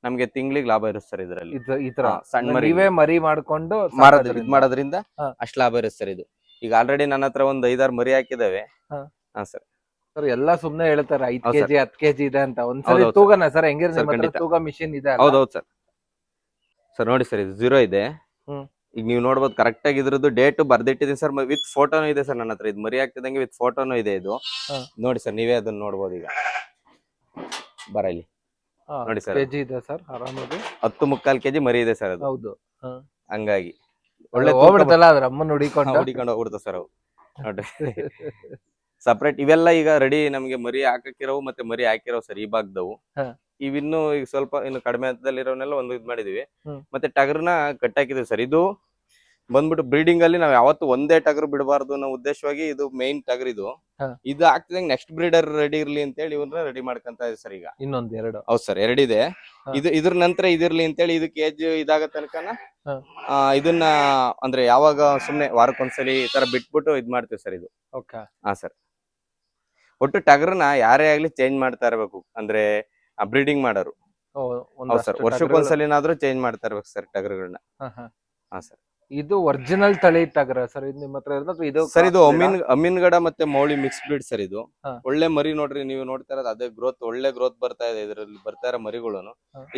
ನಮ್ಗೆ ತಿಂಗಳಿಗೆ ಲಾಭ ಇರುತ್ತೆ ಸರ್ ಇದರಲ್ಲಿ. ಇದು ಈ ತರ. ಹಾ, ಸಣ್ಣ ಮರಿ. ನೀವೇ ಮರಿ ಮಾಡ್ಕೊಂಡು ಮಾರೋದ್ ಸಾಕೋದ್ರಿಂದ. ಇದ್ ಮಾಡೋದ್ರಿಂದ ಅಷ್ಟು ಅಷ್ಟ್ ಲಾಭ ಇರುತ್ತೆ ಸರ್ ಇದು. ಈಗ ಆಲ್ರೆಡಿ ನನ್ನ ಹತ್ರ ಒಂದ್ ಐದಾರು ಮರಿ ಹಾಕಿದಾವೆ. ಹಾ. ಹಾ ಸರ್. ಸರ್ ಎಲ್ಲ ಸುಮ್ನೆ ಹೇಳ್ತಾರೆ ಐದ್ ಹೌದ್ ಕೆಜಿ ಹತ್ತು ಕೆಜಿ ಇದೆ ಅಂತ. ಒಂದ್ಸರಿ ಹೌದೌದ್ ತೂಗನ ಸರ್ ಹೆಂಗಿರ್ ಸರ್, ನಿಮ್ ಹತ್ರ ಖಂಡಿತ. ತೂಗ ಮಿಷಿನ್ ಇದೆ? ಹೌದೌದು ಸರ್. ಸರ್ ನೋಡಿ ಸರ್ ಇದು ಜೀರೋ ಇದೆ. ಹ್ಮ್. ಈಗ ನೀವು ನೋಡ್ಬೋದು ಕರೆಕ್ಟ್ ಆಗಿ ಇದ್ರದ್ದು ಡೇಟ್ ಬರ್ದಿಟ್ಟಿದ್ದೀನಿ ಸರ್ ವಿತ್ ಫೋಟೋನು ಇದೆ ಸರ್ ನನ್ನ ಹತ್ರ. ಇದು ಮರಿ ಆಗ್ತಿದಂಗೆ ವಿತ್ ಫೋಟೋನು ಇದೆ ಇದು. ನೋಡಿ ಸರ್ ನೀವೇ ಅದನ್ನ ನೋಡ್ಬೋದು ಈಗ. ಬರಲಿ ನೋಡಿ ಸರ್. ಕೆಜಿ ಇದೆ ಸರ್ ಆರಾಮಾಗಿ. ಹತ್ತು ಮುಕ್ಕಾಲ್ ಕೆಜಿ ಮರಿ ಇದೆ ಸರ್ ಅದು. ಹೌದು. ಹಂಗಾಗಿ. ಒಳ್ಳೆ ಹೋಗ್ಬಿಡ್ತಲ್ಲ ಅದ್ರ ಅಮ್ಮನ ಹುಡಿಕೊಂಡು. ಹುಡಿಕೊಂಡು ಹೋಗ್ಬಿಡ್ತಾವ ಸರ್ ಅವು. ನೋಡ್ರಿ ಸಪ್ರೇಟ್ ಇವೆಲ್ಲ ಈಗ ರೆಡಿ ನಮ್ಗೆ ಮರಿ ಹಾಕಕ್ಕಿರೋವು ಮತ್ತೆ ಮರಿ ಹಾಕಿರೋ ಸರ್ ಈ ಭಾಗದವು. ಇವಿನ್ನು ಈಗ ಸ್ವಲ್ಪ ಇನ್ನು ಕಡಿಮೆ ಹಂತದಲ್ಲಿರೋನೆಲ್ಲ ಒಂದು ಇದ್ ಮಾಡಿದೀವಿ. ಮತ್ತೆ ಟಗರ್ನ ಕಟ್ಟಾಕಿದೀವಿ ಸರ್. ಇದು ಬಂದ್ಬಿಟ್ಟು ಬ್ರೀಡಿಂಗ್ ಅಲ್ಲಿ ನಾವ್ ಯಾವತ್ತು ಒಂದೇ ಟಗರ್ ಬಿಡಬಾರ್ದು ಅನ್ನೋ ಉದ್ದೇಶವಾಗಿ ಇದು ಮೇನ್ ಟಗರ್ ಇದು. ಇದು ಆಗ್ತಿದಂಗೆ ನೆಕ್ಸ್ಟ್ ಬ್ರೀಡರ್ ರೆಡಿ ಇರ್ಲಿ ಅಂತ ಹೇಳಿ ಇವನ್ನ ರೆಡಿ ಮಾಡ್ಕೊಂತ ಇದೆ ಸರ್ ಈಗ. ಇನ್ನೊಂದ್ ಎರಡು. ಹೌದ್ ಸರ್ ಎರಡಿದೆ ಇದೆ. ಇದು ಇದ್ರ ನಂತರ ಇದಿರ್ಲಿ ಅಂತೇಳಿ ಇದಕ್ಕೆ ಏಜ್ ಇದಾಗ ತನಕನ ಇದನ್ನ ಅಂದ್ರೆ ಯಾವಾಗ ಸುಮ್ನೆ ವಾರಕ್ಕೊಂದ್ಸಲಿ ಈ ತರ ಬಿಟ್ಬಿಟ್ಟು ಇದ್ ಮಾಡ್ತೀವಿ ಸರ್ ಇದು. ಹಾ ಸರ್. ಒಟ್ಟು ಟಗರ್ನ ಯಾರೇ ಆಗ್ಲಿ ಚೇಂಜ್ ಮಾಡ್ತಾ ಇರ್ಬೇಕು. ಅಂದ್ರೆ ಬ್ರೀಡಿಂಗ್ ಮಾಡೋರು. ಸರ್. ವರ್ಷಕ್ಕೊಂದ್ಸಲಿನಾದ್ರೂ ಚೇಂಜ್ ಮಾಡ್ತಾ ಇರ್ಬೇಕು ಸರ್ ಟಗರ್ಗಳನ್ನ ಹಾ ಸರ್. ಇದು ಒರಿಜಿನಲ್ ತಳಿ ಟಗರ ಸರ್ ಇದು ನಿಮ್ಮ ಹತ್ರ ಇದು ಸರ್ ಇದು ಅಮೀನ್ ಅಮೀನ್ಗಡ ಮತ್ತೆ ಮೌಳಿ ಮಿಕ್ಸ್ ಬ್ರೀಡ್ ಸರ್ ಇದು. ಒಳ್ಳೆ ಮರಿ ನೋಡ್ರಿ ನೀವು ನೋಡ್ತಾ ಇರೋದು ಅದೇ ಗ್ರೋತ್ ಒಳ್ಳೆ ಗ್ರೋತ್ ಬರ್ತಾ ಇದೆ ಇದ್ರಲ್ಲಿ ಬರ್ತಾ ಇರೋ ಮರಿಗಳು.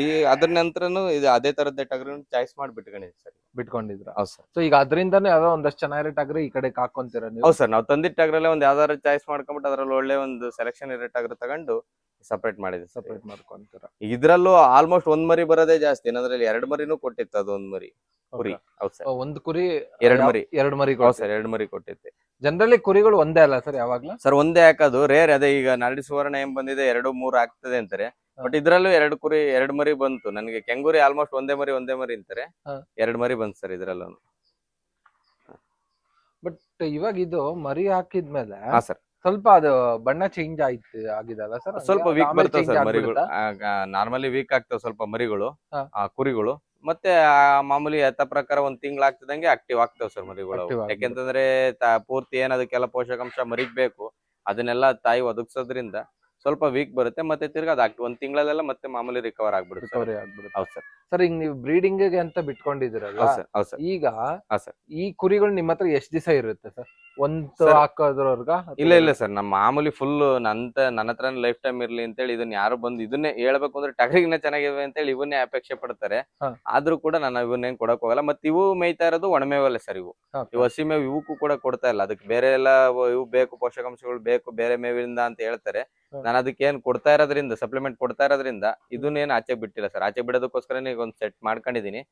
ಈ ಅದ್ರ ನಂತರನು ಇದು ಅದೇ ತರದ ಟಗರ್ ಚಾಯ್ಸ್ ಮಾಡಿ ಬಿಟ್ಕೊಂಡಿದ್ವಿ ಸರ್. ಬಿಟ್ಕೊಂಡಿದ್ರ ಹೌದು ಸರ್. ಸೊ ಈಗ ಅದರಿಂದಾನೇ ಯಾವ್ದೋ ಒಂದಷ್ಟು ಚೆನ್ನಾಗಿರೋ ಟಗರ್ ಈ ಕಡೆ ಹಾಕೊಂತೀರ ನೀವು? ಹೌದು ಸರ್. ನಾವು ತಂದಿದ್ದ ಟಗರಲ್ಲೇ ಒಂದ್ ಯಾವ್ದಾದ್ರು ಚಾಯ್ಸ್ ಮಾಡ್ಕೊಂಬಿಟ್ಟು ಅದ್ರಲ್ಲಿ ಒಳ್ಳೆ ಒಂದು ಸೆಲೆಕ್ಷನ್ ಇರೋ ಟಗರ್ ತಗೊಂಡು ಸಪರೇಟ್ ಮಾಡಿದ್ರೆ ಸಪರೇಟ್ ಮಾಡ್ಕೊಂತೀರ. ಇದ್ರಲ್ಲೂ ಆಲ್ಮೋಸ್ಟ್ ಒಂದ್ ಮರಿ ಬರೋದೇ ಜಾಸ್ತಿ. ಏನಂದ್ರೆ ಎರಡ್ ಮರಿನು ಕೊಟ್ಟಿತ್ತು ಅದು ಒಂದ್ ಮರಿ. ಕುರಿ. ಹೌದು ಸರ್. ಒಂದ್ ಕುರಿ ಎರಡ್ ಮರಿ. ಎರಡ್ ಮರಿ ಹೌದು ಸರ್ ಎರಡ್ ಮರಿ ಕೊಟ್ಟಿತ್ತೆ ಜನರಲಿ ಕುರಿಗಳು ಒಂದೇ ಅಲ್ಲ ಸರ್ ಯಾವಾಗ್ಲೂ? ಸರ್ ಒಂದೇ ಹಾಕೋದು. ರೇರ್ ಅದೇ ಈಗ ನಾಡಿ ಸುವರ್ಣ ಏನ್ ಬಂದಿದೆ ಎರಡು ಮೂರು ಆಗ್ತದೆ ಅಂತಾರೆ. ಬಟ್ ಇದ್ರಲ್ಲೂ ಎರಡು ಕುರಿ ಎರಡ್ ಮರಿ ಬಂತು. ನನಗೆ ಕೆಂಗೂರಿ ಆಲ್ಮೋಸ್ಟ್ ಒಂದೇ ಮರಿ ಒಂದೇ ಮರಿ ಅಂತಾರೆ. ಎರಡ್ ಮರಿ ಬಂತು ಸರ್ ಇದ್ರಲ್ಲೂ ಬಟ್ ಇವಾಗ ಇದು ಮರಿ ಹಾಕಿದ್ಮೇಲೆ ಹಾ ಸರ್. ಸ್ವಲ್ಪ ಅದು ಬಣ್ಣ ಚೇಂಜ್ ಆಯ್ತು ಆಗಿದಲ್ಲ ಸರ್ ಸ್ವಲ್ಪ ವೀಕ್ ಬರ್ತವೆ ಸರ್ ಮರಿಗಳು. ನಾರ್ಮಲಿ ವೀಕ್ ಆಗ್ತಾವ ಸ್ವಲ್ಪ ಮರಿಗಳು ಹಾ. ಆ ಕುರಿಗಳು. ಮತ್ತೆ ಆ ಮಾಮೂಲಿ ಯಥ ಪ್ರಕಾರ ಒಂದ್ ತಿಂಗಳಾಗ್ತದಂಗೆ ಆಕ್ಟಿವ್ ಆಗ್ತಾವ್ ಸರ್ ಮರಿಗಳು. ಅವು. Active ಆಗ್ಬಿಡುತ್ತೆ. ಯಾಕೆಂತಂದ್ರೆ ತ- ಪೂರ್ತಿ ಏನ್ ಅದಕ್ಕೆಲ್ಲ ಪೋಷಕಾಂಶ ಮರಿಗ್ ಬೇಕು ಅದನ್ನೆಲ್ಲ ತಾಯಿ ಒದಗಿಸೋದ್ರಿಂದ ಸ್ವಲ್ಪ ವೀಕ್ ಬರುತ್ತೆ. ಮತ್ತೆ ತಿರ್ಗ ಅದು ಆಕ್ಟಿವ್ ಒಂದ್ ತಿಂಗಳಲ್ಲೆಲ್ಲ ಮತ್ತೆ ಮಾಮೂಲಿ ರಿಕವರ್ ಆಗ್ಬಿಡುತ್ತೆ ರಿಕವರಿ ಆಗ್ಬಿಡುತ್ತೆ. ಹೌದು ಸರ್ ಸರ್ ಈಗ ನೀವು ಬ್ರೀಡಿಂಗ್ಗೆ ಅಂತ ಬಿಟ್ಕೊಂಡಿದಿರಲ್ಲ ಹೌದು ಸರ್ ಹೌದು ಸರ್ ಈಗ ಹಾ, sir. ಈ ಕುರಿಗಳು ನಿಮ್ಮ ಹತ್ರ ಎಷ್ಟ್ ದಿವಸ ಇರುತ್ತೆ ಸರ್ ಒಂದ್ ಹಾಕೋದ್ರವ್ರಿಗ ಇಲ್ಲ ಇಲ್ಲ ಸರ್ ನಮ್ಮ ಮಾಮೂಲಿ ಫುಲ್ ನಂತ ನನ್ನ ಹತ್ರ ಲೈಫ್ ಟೈಮ್ ಇರ್ಲಿ ಅಂತ ಹೇಳಿ ಇದನ್ನ ಯಾರು ಬಂದು ಇದನ್ನೇ ಹೇಳ್ಬೇಕು ಅಂದ್ರೆ ಟಗರಿಗಿನ ಚೆನ್ನಾಗಿವೆ ಅಂತೇಳಿ ಇವನ್ನೇ ಅಪೇಕ್ಷೆ ಪಡ್ತಾರೆ. ಆದ್ರೂ ಕೂಡ ನಾನು ಇವನ್ನೇನ್ ಕೊಡಕ್ ಹೋಗಲ್ಲ. ಮತ್ತೆ ಇವು ಮೇಯ್ತಾ ಇರೋದು ಒಣಮೇವಲ್ಲ ಸರ್ ಇವು. ಇವು ಹಸಿ ಮೇವು ಇವಕ್ಕೂ ಕೂಡ ಕೊಡ್ತಾ ಇಲ್ಲ. ಅದಕ್ಕೆ ಬೇರೆ ಎಲ್ಲ ಇವು ಬೇಕು ಪೋಷಕಾಂಶಗಳು ಬೇಕು ಬೇರೆ ಮೇವಿಂದ ಅಂತ ಹೇಳ್ತಾರೆ. ನಾನು ಅದಕ್ಕೆ ಏನ್ ಕೊಡ್ತಾ ಇರೋದ್ರಿಂದ ಸಪ್ಲಿಮೆಂಟ್ ಕೊಡ್ತಾ ಇರೋದ್ರಿಂದ ಇದನ್ನೇನು ಆಚೆ ಬಿಟ್ಟಿಲ್ಲ ಸರ್. ಆಚೆ ಬಿಡೋದಕ್ಕೋಸ್ಕರ ಈಗ ಒಂದ್ ಸೆಟ್ ಮಾಡ್ಕೊಂಡಿದೀನಿ.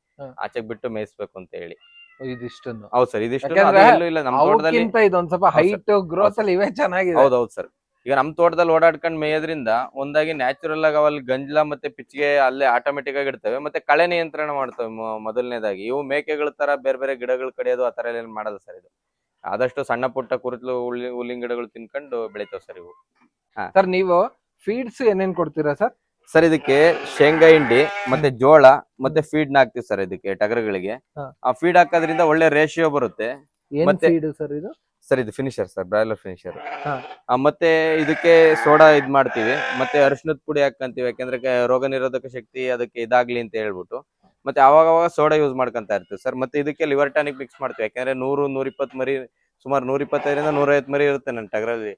ಆಚೆ ಬಿಟ್ಟು ಮೇಯಿಸ್ಬೇಕು ಅಂತ ಹೇಳಿ ಇದಿಷ್ಟನ್ನು. ಹೌದು ಸರ್ ಇದಿಷ್ಟು ಯಾಕಂದ್ರೆ ಅದು ಎಲ್ಲೂ ಇಲ್ಲ ನಮ್ಮ ತೋಟದಲ್ಲಿ ಅವಕ್ಕಿಂತ ಇದೊಂದ್ ಸ್ವಲ್ಪ ಹೌದ್ ಹೈಟ್ ಗ್ರೋತ್ ಅಲ್ಲಿ ಇವೇ ಚೆನ್ನಾಗಿದೆ. ಹೌದೌದು ಸರ್. ಈಗ ನಮ್ ತೋಟದಲ್ಲಿ ಓಡಾಡ್ಕೊಂಡ್ ಮೇಯೋದ್ರಿಂದ ಒಂದಾಗಿ ನ್ಯಾಚುರಲ್ ಆಗಿ ಅವಲ್ಲಿ ಗಂಜಲ ಮತ್ತೆ ಪಿಚ್ಚಿಗೆ ಅಲ್ಲೇ ಆಟೋಮೆಟಿಕ್ ಆಗಿ ಇಡ್ತವೆ ಮತ್ತೆ ಕಳೆ ನಿಯಂತ್ರಣ ಮಾಡ್ತವೆ ಮೊ- ಮೊದಲನೇದಾಗಿ. ಇವು ಮೇಕೆಗಳ ತರ ಬೇರೆ ಬೇರೆ ಗಿಡಗಳು ಕಡಿಯೋದು ಆ ತರ ಎಲ್ಲ ಮಾಡಲ್ಲ ಸರ್ ಇದು. ಆದಷ್ಟು ಸಣ್ಣ ಪುಟ್ಟ ಕುರುತ್ಲು ಹುಲ್ಲಿ ಹುಲ್ಲಿನ ಗಿಡಗಳು ತಿನ್ಕೊಂಡು ಬೆಳಿತಾವ್ ಸರ್ ಇವು. ಸರ್ ನೀವು ಫೀಡ್ಸ್ ಏನೇನ್ ಕೊಡ್ತೀರಾ ಸರ್? ಸರ್ ಇದಕ್ಕೆ ಶೇಂಗಾ ಹಿಂಡಿ ಮತ್ತೆ ಜೋಳ ಮತ್ತೆ ಫೀಡ್ನ ಹಾಕ್ತಿವಿ ಸರ್ ಇದಕ್ಕೆ ಟಗರಗಳಿಗೆ. ಆ ಫೀಡ್ ಹಾಕೋದ್ರಿಂದ ಒಳ್ಳೆ ರೇಷಿಯೋ ಬರುತ್ತೆ. ಮತ್ತೆ- ಸರ್ ಇದು? ಸರ್ ಇದು ಫಿನಿಶರ್ ಸರ್ ಬ್ರಾಯ್ಲರ್ ಫಿನಿಶರ್. ಮತ್ತೆ ಇದಕ್ಕೆ ಸೋಡಾ ಇದ್ ಮಾಡ್ತೀವಿ. ಮತ್ತೆ ಅರಿಶಿನದ ಪುಡಿ ಹಾಕಂತೀವಿ ಯಾಕಂದ್ರೆ ರೋಗ ನಿರೋಧಕ ಶಕ್ತಿ ಅದಕ್ಕೆ ಇದಾಗ್ಲಿ ಅಂತ ಹೇಳ್ಬಿಟ್ಟು. ಮತ್ತೆ ಅವಾಗ ಅವಾಗ ಸೋಡಾ ಯೂಸ್ ಮಾಡ್ಕೊಂತ ಇರ್ತೀವಿ ಸರ್ ಮತ್ತೆ ಇದಕ್ಕೆ ಲಿವರ್ ಟಾನಿಕ್ ಮಿಕ್ಸ್ ಮಾಡ್ತೀವಿ. ಯಾಕಂದ್ರೆ ನೂರು ನೂರ ಇಪ್ಪತ್ತು ಮರಿ ಸುಮಾರು ನೂರ ಇಪ್ಪತ್ತೈದರಿಂದ ನೂರೈವತ್ತು ಮರಿ ಇರುತ್ತೆ ನನ್ನ ಟಗರಲ್ಲಿ.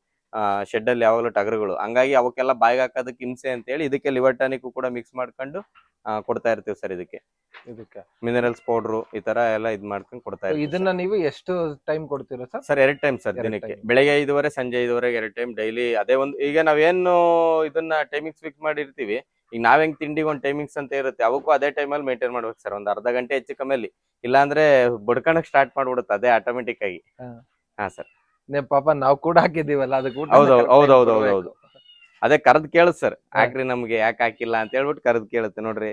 ಶೆಡ್ ಅಲ್ಲಿ ಯಾವಾಗಲೂ ಟಗರುಗಳು. ಹಂಗಾಗಿ ಅವಕ್ಕೆಲ್ಲ ಬಾಯಿಗೆ ಹಾಕೋದಕ್ಕೆ ಹಿಂಸೆ ಅಂತ ಹೇಳಿ ಇದಕ್ಕೆ ಲಿವರ್ ಟಾನಿಕ್ ಕೂಡ ಮಿಕ್ಸ್ ಮಾಡ್ಕೊಂಡು ಆ, ಕೊಡ್ತಾ ಇರ್ತೀವಿ ಸರ್ ಇದಕ್ಕೆ. ಇದಕ್ಕೆ. ಮಿನರಲ್ಸ್ ಪೌಡ್ರು ಈ ತರ ಎಲ್ಲ ಇದ್ ಮಾಡ್ಕೊಂಡು ಕೊಡ್ತಾ ಇರ್ತೀವಿ ಇದನ್ನ ನೀವು ಎಷ್ಟು ಟೈಮ್ ಕೊಡ್ತೀರಾ ಸರ್? ಸರ್ ಎರಡು ಟೈಮ್ ಸರ್ ದಿನಕ್ಕೆ. ಬೆಳಗ್ಗೆ ಐದುವರೆ ಸಂಜೆ ಐದುವರೆಗೆ ಎರಡು ಟೈಮ್ ಡೈಲಿ ಅದೇ ಒಂದು ಈಗ ನಾವೇನು ಇದನ್ನ ಟೈಮಿಂಗ್ಸ್ ಫಿಕ್ಸ್ ಮಾಡಿರ್ತೀವಿ ಈಗ ನಾವ್ ಹೆಂಗ್ ತಿಂಡಿಗೆ ಒಂದು ಟೈಮಿಂಗ್ಸ್ ಅಂತ ಇರುತ್ತೆ ಅವಕ್ಕೂ ಅದೇ ಟೈಮಲ್ಲಿ ಮೇಂಟೈನ್ ಮಾಡ್ಬೇಕು ಸರ್. ಒಂದ್ ಅರ್ಧ ಗಂಟೆ ಹೆಚ್ಚು ಕಮ್ಮಿಯಲ್ಲಿ ಇಲ್ಲಾಂದ್ರೆ ಬಡ್ಕಣಕ್ ಸ್ಟಾರ್ಟ್ ಮಾಡ್ಬಿಡುತ್ತೆ ಅದೇ ಆಟೋಮೆಟಿಕ್ ಆಗಿ. ಹಾ ಸರ್. ನೇ ಪಾಪ ನಾವ್ ಕೂಡ ಹಾಕಿದೀವಲ್ಲ ಅದಕ್ಕೆ. ಅದೇ ಕರೆದ್ ಕೇಳುತ್ತೆ ಸರ್. ಹಾಕ್ರಿ ನಮ್ಗೆ ಯಾಕೆ ಹಾಕಿಲ್ಲ ಅಂತ ಹೇಳ್ಬಿಟ್ಟು ಕರೆದ್ ಕೇಳುತ್ತೆ ನೋಡ್ರಿ.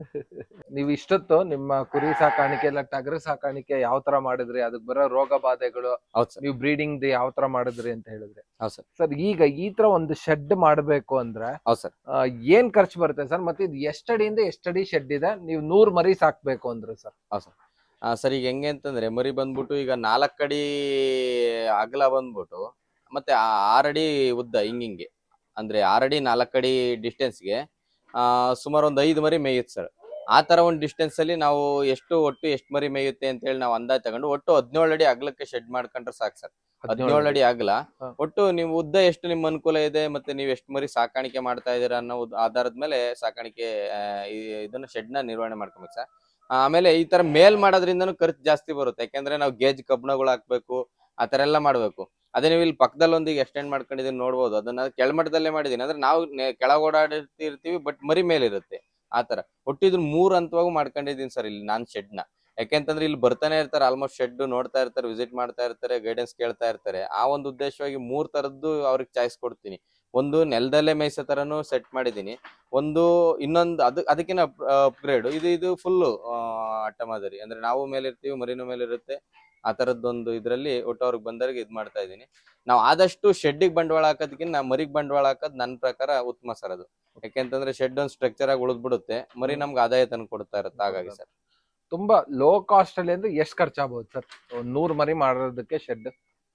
ನೀವು ಇಷ್ಟೊತ್ತು ನಿಮ್ಮ ಕುರಿ ಸಾಕಾಣಿಕೆ ಇಲ್ಲ ಟಗರು ಸಾಕಾಣಿಕೆ ಯಾವ ತರ ಮಾಡಿದ್ರಿ ಅದಕ್ಕೆ ಬರೋ ರೋಗ ಬಾಧೆಗಳು ಹೌದು ಸರ್. ನೀವು ಬ್ರೀಡಿಂಗ್ ಯಾವ ತರ ಮಾಡಿದ್ರಿ ಅಂತ ಹೇಳಿದ್ರೆ. ಹೌದು ಸರ್. ಸರ್ ಈಗ ಈ ತರ ಒಂದು ಶೆಡ್ ಮಾಡ್ಬೇಕು ಅಂದ್ರೆ ಹೌದು ಸರ್. ಆ, ಏನ್ ಖರ್ಚು ಬರುತ್ತೆ ಸರ್? ಮತ್ತೆ ಇದು ಎಷ್ಟಡಿಯಿಂದ ಎಷ್ಟಡಿ ಶೆಡ್ ಇದೆ? ನೀವು ನೂರ್ ಮರಿ ಸಾಕ್ಬೇಕು ಅಂದ್ರೆ ಸರ್. ಹೌದು ಸರ್. ಈಗ ಹೆಂಗೆ ಅಂತಂದ್ರೆ ಮರಿ ಬಂದ್ಬಿಟ್ಟು ಈಗ ನಾಲ್ಕು ಅಡಿ ಅಗಲ ಬಂದ್ಬಿಟ್ಟು ಮತ್ತೆ ಆರಡಿ ಉದ್ದ ಹಿಂಗಿಂಗೆ ಅಂದ್ರೆ ಆರಡಿ ನಾಲ್ಕು ಅಡಿ ಡಿಸ್ಟೆನ್ಸ್ಗೆ ಸುಮಾರು ಒಂದು ಐದು ಮರಿ ಮೇಯುತ್ತೆ ಸರ್ ಆ ತರ ಒಂದು ಡಿಸ್ಟೆನ್ಸ್ ಅಲ್ಲಿ ನಾವು ಎಷ್ಟು ಒಟ್ಟು ಎಷ್ಟು ಮರಿ ಮೇಯುತ್ತೆ ಅಂತ ಹೇಳಿ ನಾವು ಅಂದಾಜ್ ತಗೊಂಡು ಒಟ್ಟು ಹದಿನೇಳು ಅಡಿ ಅಗಲಕ್ಕೆ ಶೆಡ್ ಮಾಡ್ಕೊಂಡ್ರೆ ಸಾಕು ಸರ್ ಹದಿನೇಳು ಅಡಿ ಅಗಲ. ಒಟ್ಟು ನೀವು ಉದ್ದ ಎಷ್ಟು ನಿಮ್ ಅನುಕೂಲ ಇದೆ ಮತ್ತೆ ನೀವು ಎಷ್ಟು ಮರಿ ಸಾಕಾಣಿಕೆ ಮಾಡ್ತಾ ಇದೀರಾ ಅನ್ನೋ ಆಧಾರದ ಮೇಲೆ ಸಾಕಾಣಿಕೆ ಇದನ್ನ ಶೆಡ್ನ ನಿರ್ವಹಣೆ ಮಾಡ್ಕೊಬೇಕು ಸರ್ ಆಮೇಲೆ ಈ ತರ ಮೇಲ್ ಮಾಡೋದ್ರಿಂದನು ಖರ್ಚು ಜಾಸ್ತಿ ಬರುತ್ತೆ. ಯಾಕಂದ್ರೆ ನಾವು ಗೇಜ್ ಕಬ್ಬಣಗಳು ಹಾಕ್ಬೇಕು, ಆ ತರ ಎಲ್ಲ ಮಾಡ್ಬೇಕು. ಅದೇ ನೀವು ಇಲ್ಲಿ ಪಕ್ಕದಲ್ಲಿ ಒಂದಿಗೆ ಎಕ್ಸ್ಟೆಂಡ್ ಮಾಡ್ಕೊಂಡಿದ್ದೀನಿ ನೋಡ್ಬೋದು. ಅದನ್ನ ಕೆಳಮಟ್ಟದಲ್ಲೇ ಮಾಡಿದೀನಿ ಅಂದ್ರೆ ನಾವು ಕೆಳಗ್ ಓಡಾಡಿರ್ತೀವಿ ಬಟ್ ಮರಿ ಮೇಲಿರುತ್ತೆ ಆ ತರ. ಹುಟ್ಟಿದ್ರು ಇದ್ರ ಮೂರ್ ಹಂತವಾಗೂ ಮಾಡ್ಕೊಂಡಿದ್ದೀನಿ ಸರ್ ಇಲ್ಲಿ ನಾನ್ ಶೆಡ್ನ. ಯಾಕೆಂತಂದ್ರೆ ಇಲ್ಲಿ ಬರ್ತಾನೆ ಇರ್ತಾರೆ ಆಲ್ಮೋಸ್ಟ್ ಶೆಡ್ ನೋಡ್ತಾ ಇರ್ತಾರೆ ವಿಸಿಟ್ ಮಾಡ್ತಾ ಇರ್ತಾರೆ ಗೈಡೆನ್ಸ್ ಕೇಳ್ತಾ ಇರ್ತಾರೆ. ಆ ಒಂದು ಉದ್ದೇಶವಾಗಿ ಮೂರ್ ತರದ್ದು ಅವ್ರಿಗೆ ಚಾಯ್ಸ್ ಕೊಡ್ತೀನಿ. ಒಂದು ನೆಲದಲ್ಲೇ ಮೇಯಿಸೋ ತರನು ಸೆಟ್ ಮಾಡಿದೀನಿ ಒಂದು ಇನ್ನೊಂದು ಅದು ಅದಕ್ಕಿಂತ ಅಪ್ಗ್ರೇಡ್ ಇದು ಇದು ಫುಲ್ ಅಟ್ಟ ಮಾದರಿ. ಅಂದ್ರೆ ನಾವು ಮೇಲೆ ಇರ್ತೀವಿ ಮರಿನೂ ಮೇಲೆ ಇರುತ್ತೆ ಆ ಥರದ್ದೊಂದು ಇದ್ರಲ್ಲಿ ಒಟ್ಟು ಬಂದವರಿಗೆ ಇದು ಮಾಡ್ತಾ ಇದ್ದೀನಿ. ನಾವು ಆದಷ್ಟು ಶೆಡ್ಡಿಗೆ ಬಂಡವಾಳ ಹಾಕೋದಕ್ಕಿಂತ ಮರಿಗೆ ಬಂಡವಾಳ ಹಾಕೋದು ನನ್ನ ಪ್ರಕಾರ ಉತ್ತಮ ಸರ್ ಅದು. ಯಾಕೆಂತಂದ್ರೆ ಶೆಡ್ ಒಂದು ಸ್ಟ್ರಕ್ಚರ್ ಆಗಿ ಉಳಿದ್ಬಿಡುತ್ತೆ. ಮರಿ ನಮ್ಗೆ ಆದಾಯ ತಂದು ಕೊಡ್ತಾ ಇರುತ್ತೆ ಹಾಗಾಗಿ ಸರ್. ತುಂಬಾ ಲೋ ಕಾಸ್ಟ್ ಅಲ್ಲಿ ಅಂದ್ರೆ ಎಷ್ಟು ಖರ್ಚಾಗಬಹುದು ಸರ್? ನೂರ್ ಮರಿ ಮಾಡೋದಕ್ಕೆ ಶೆಡ್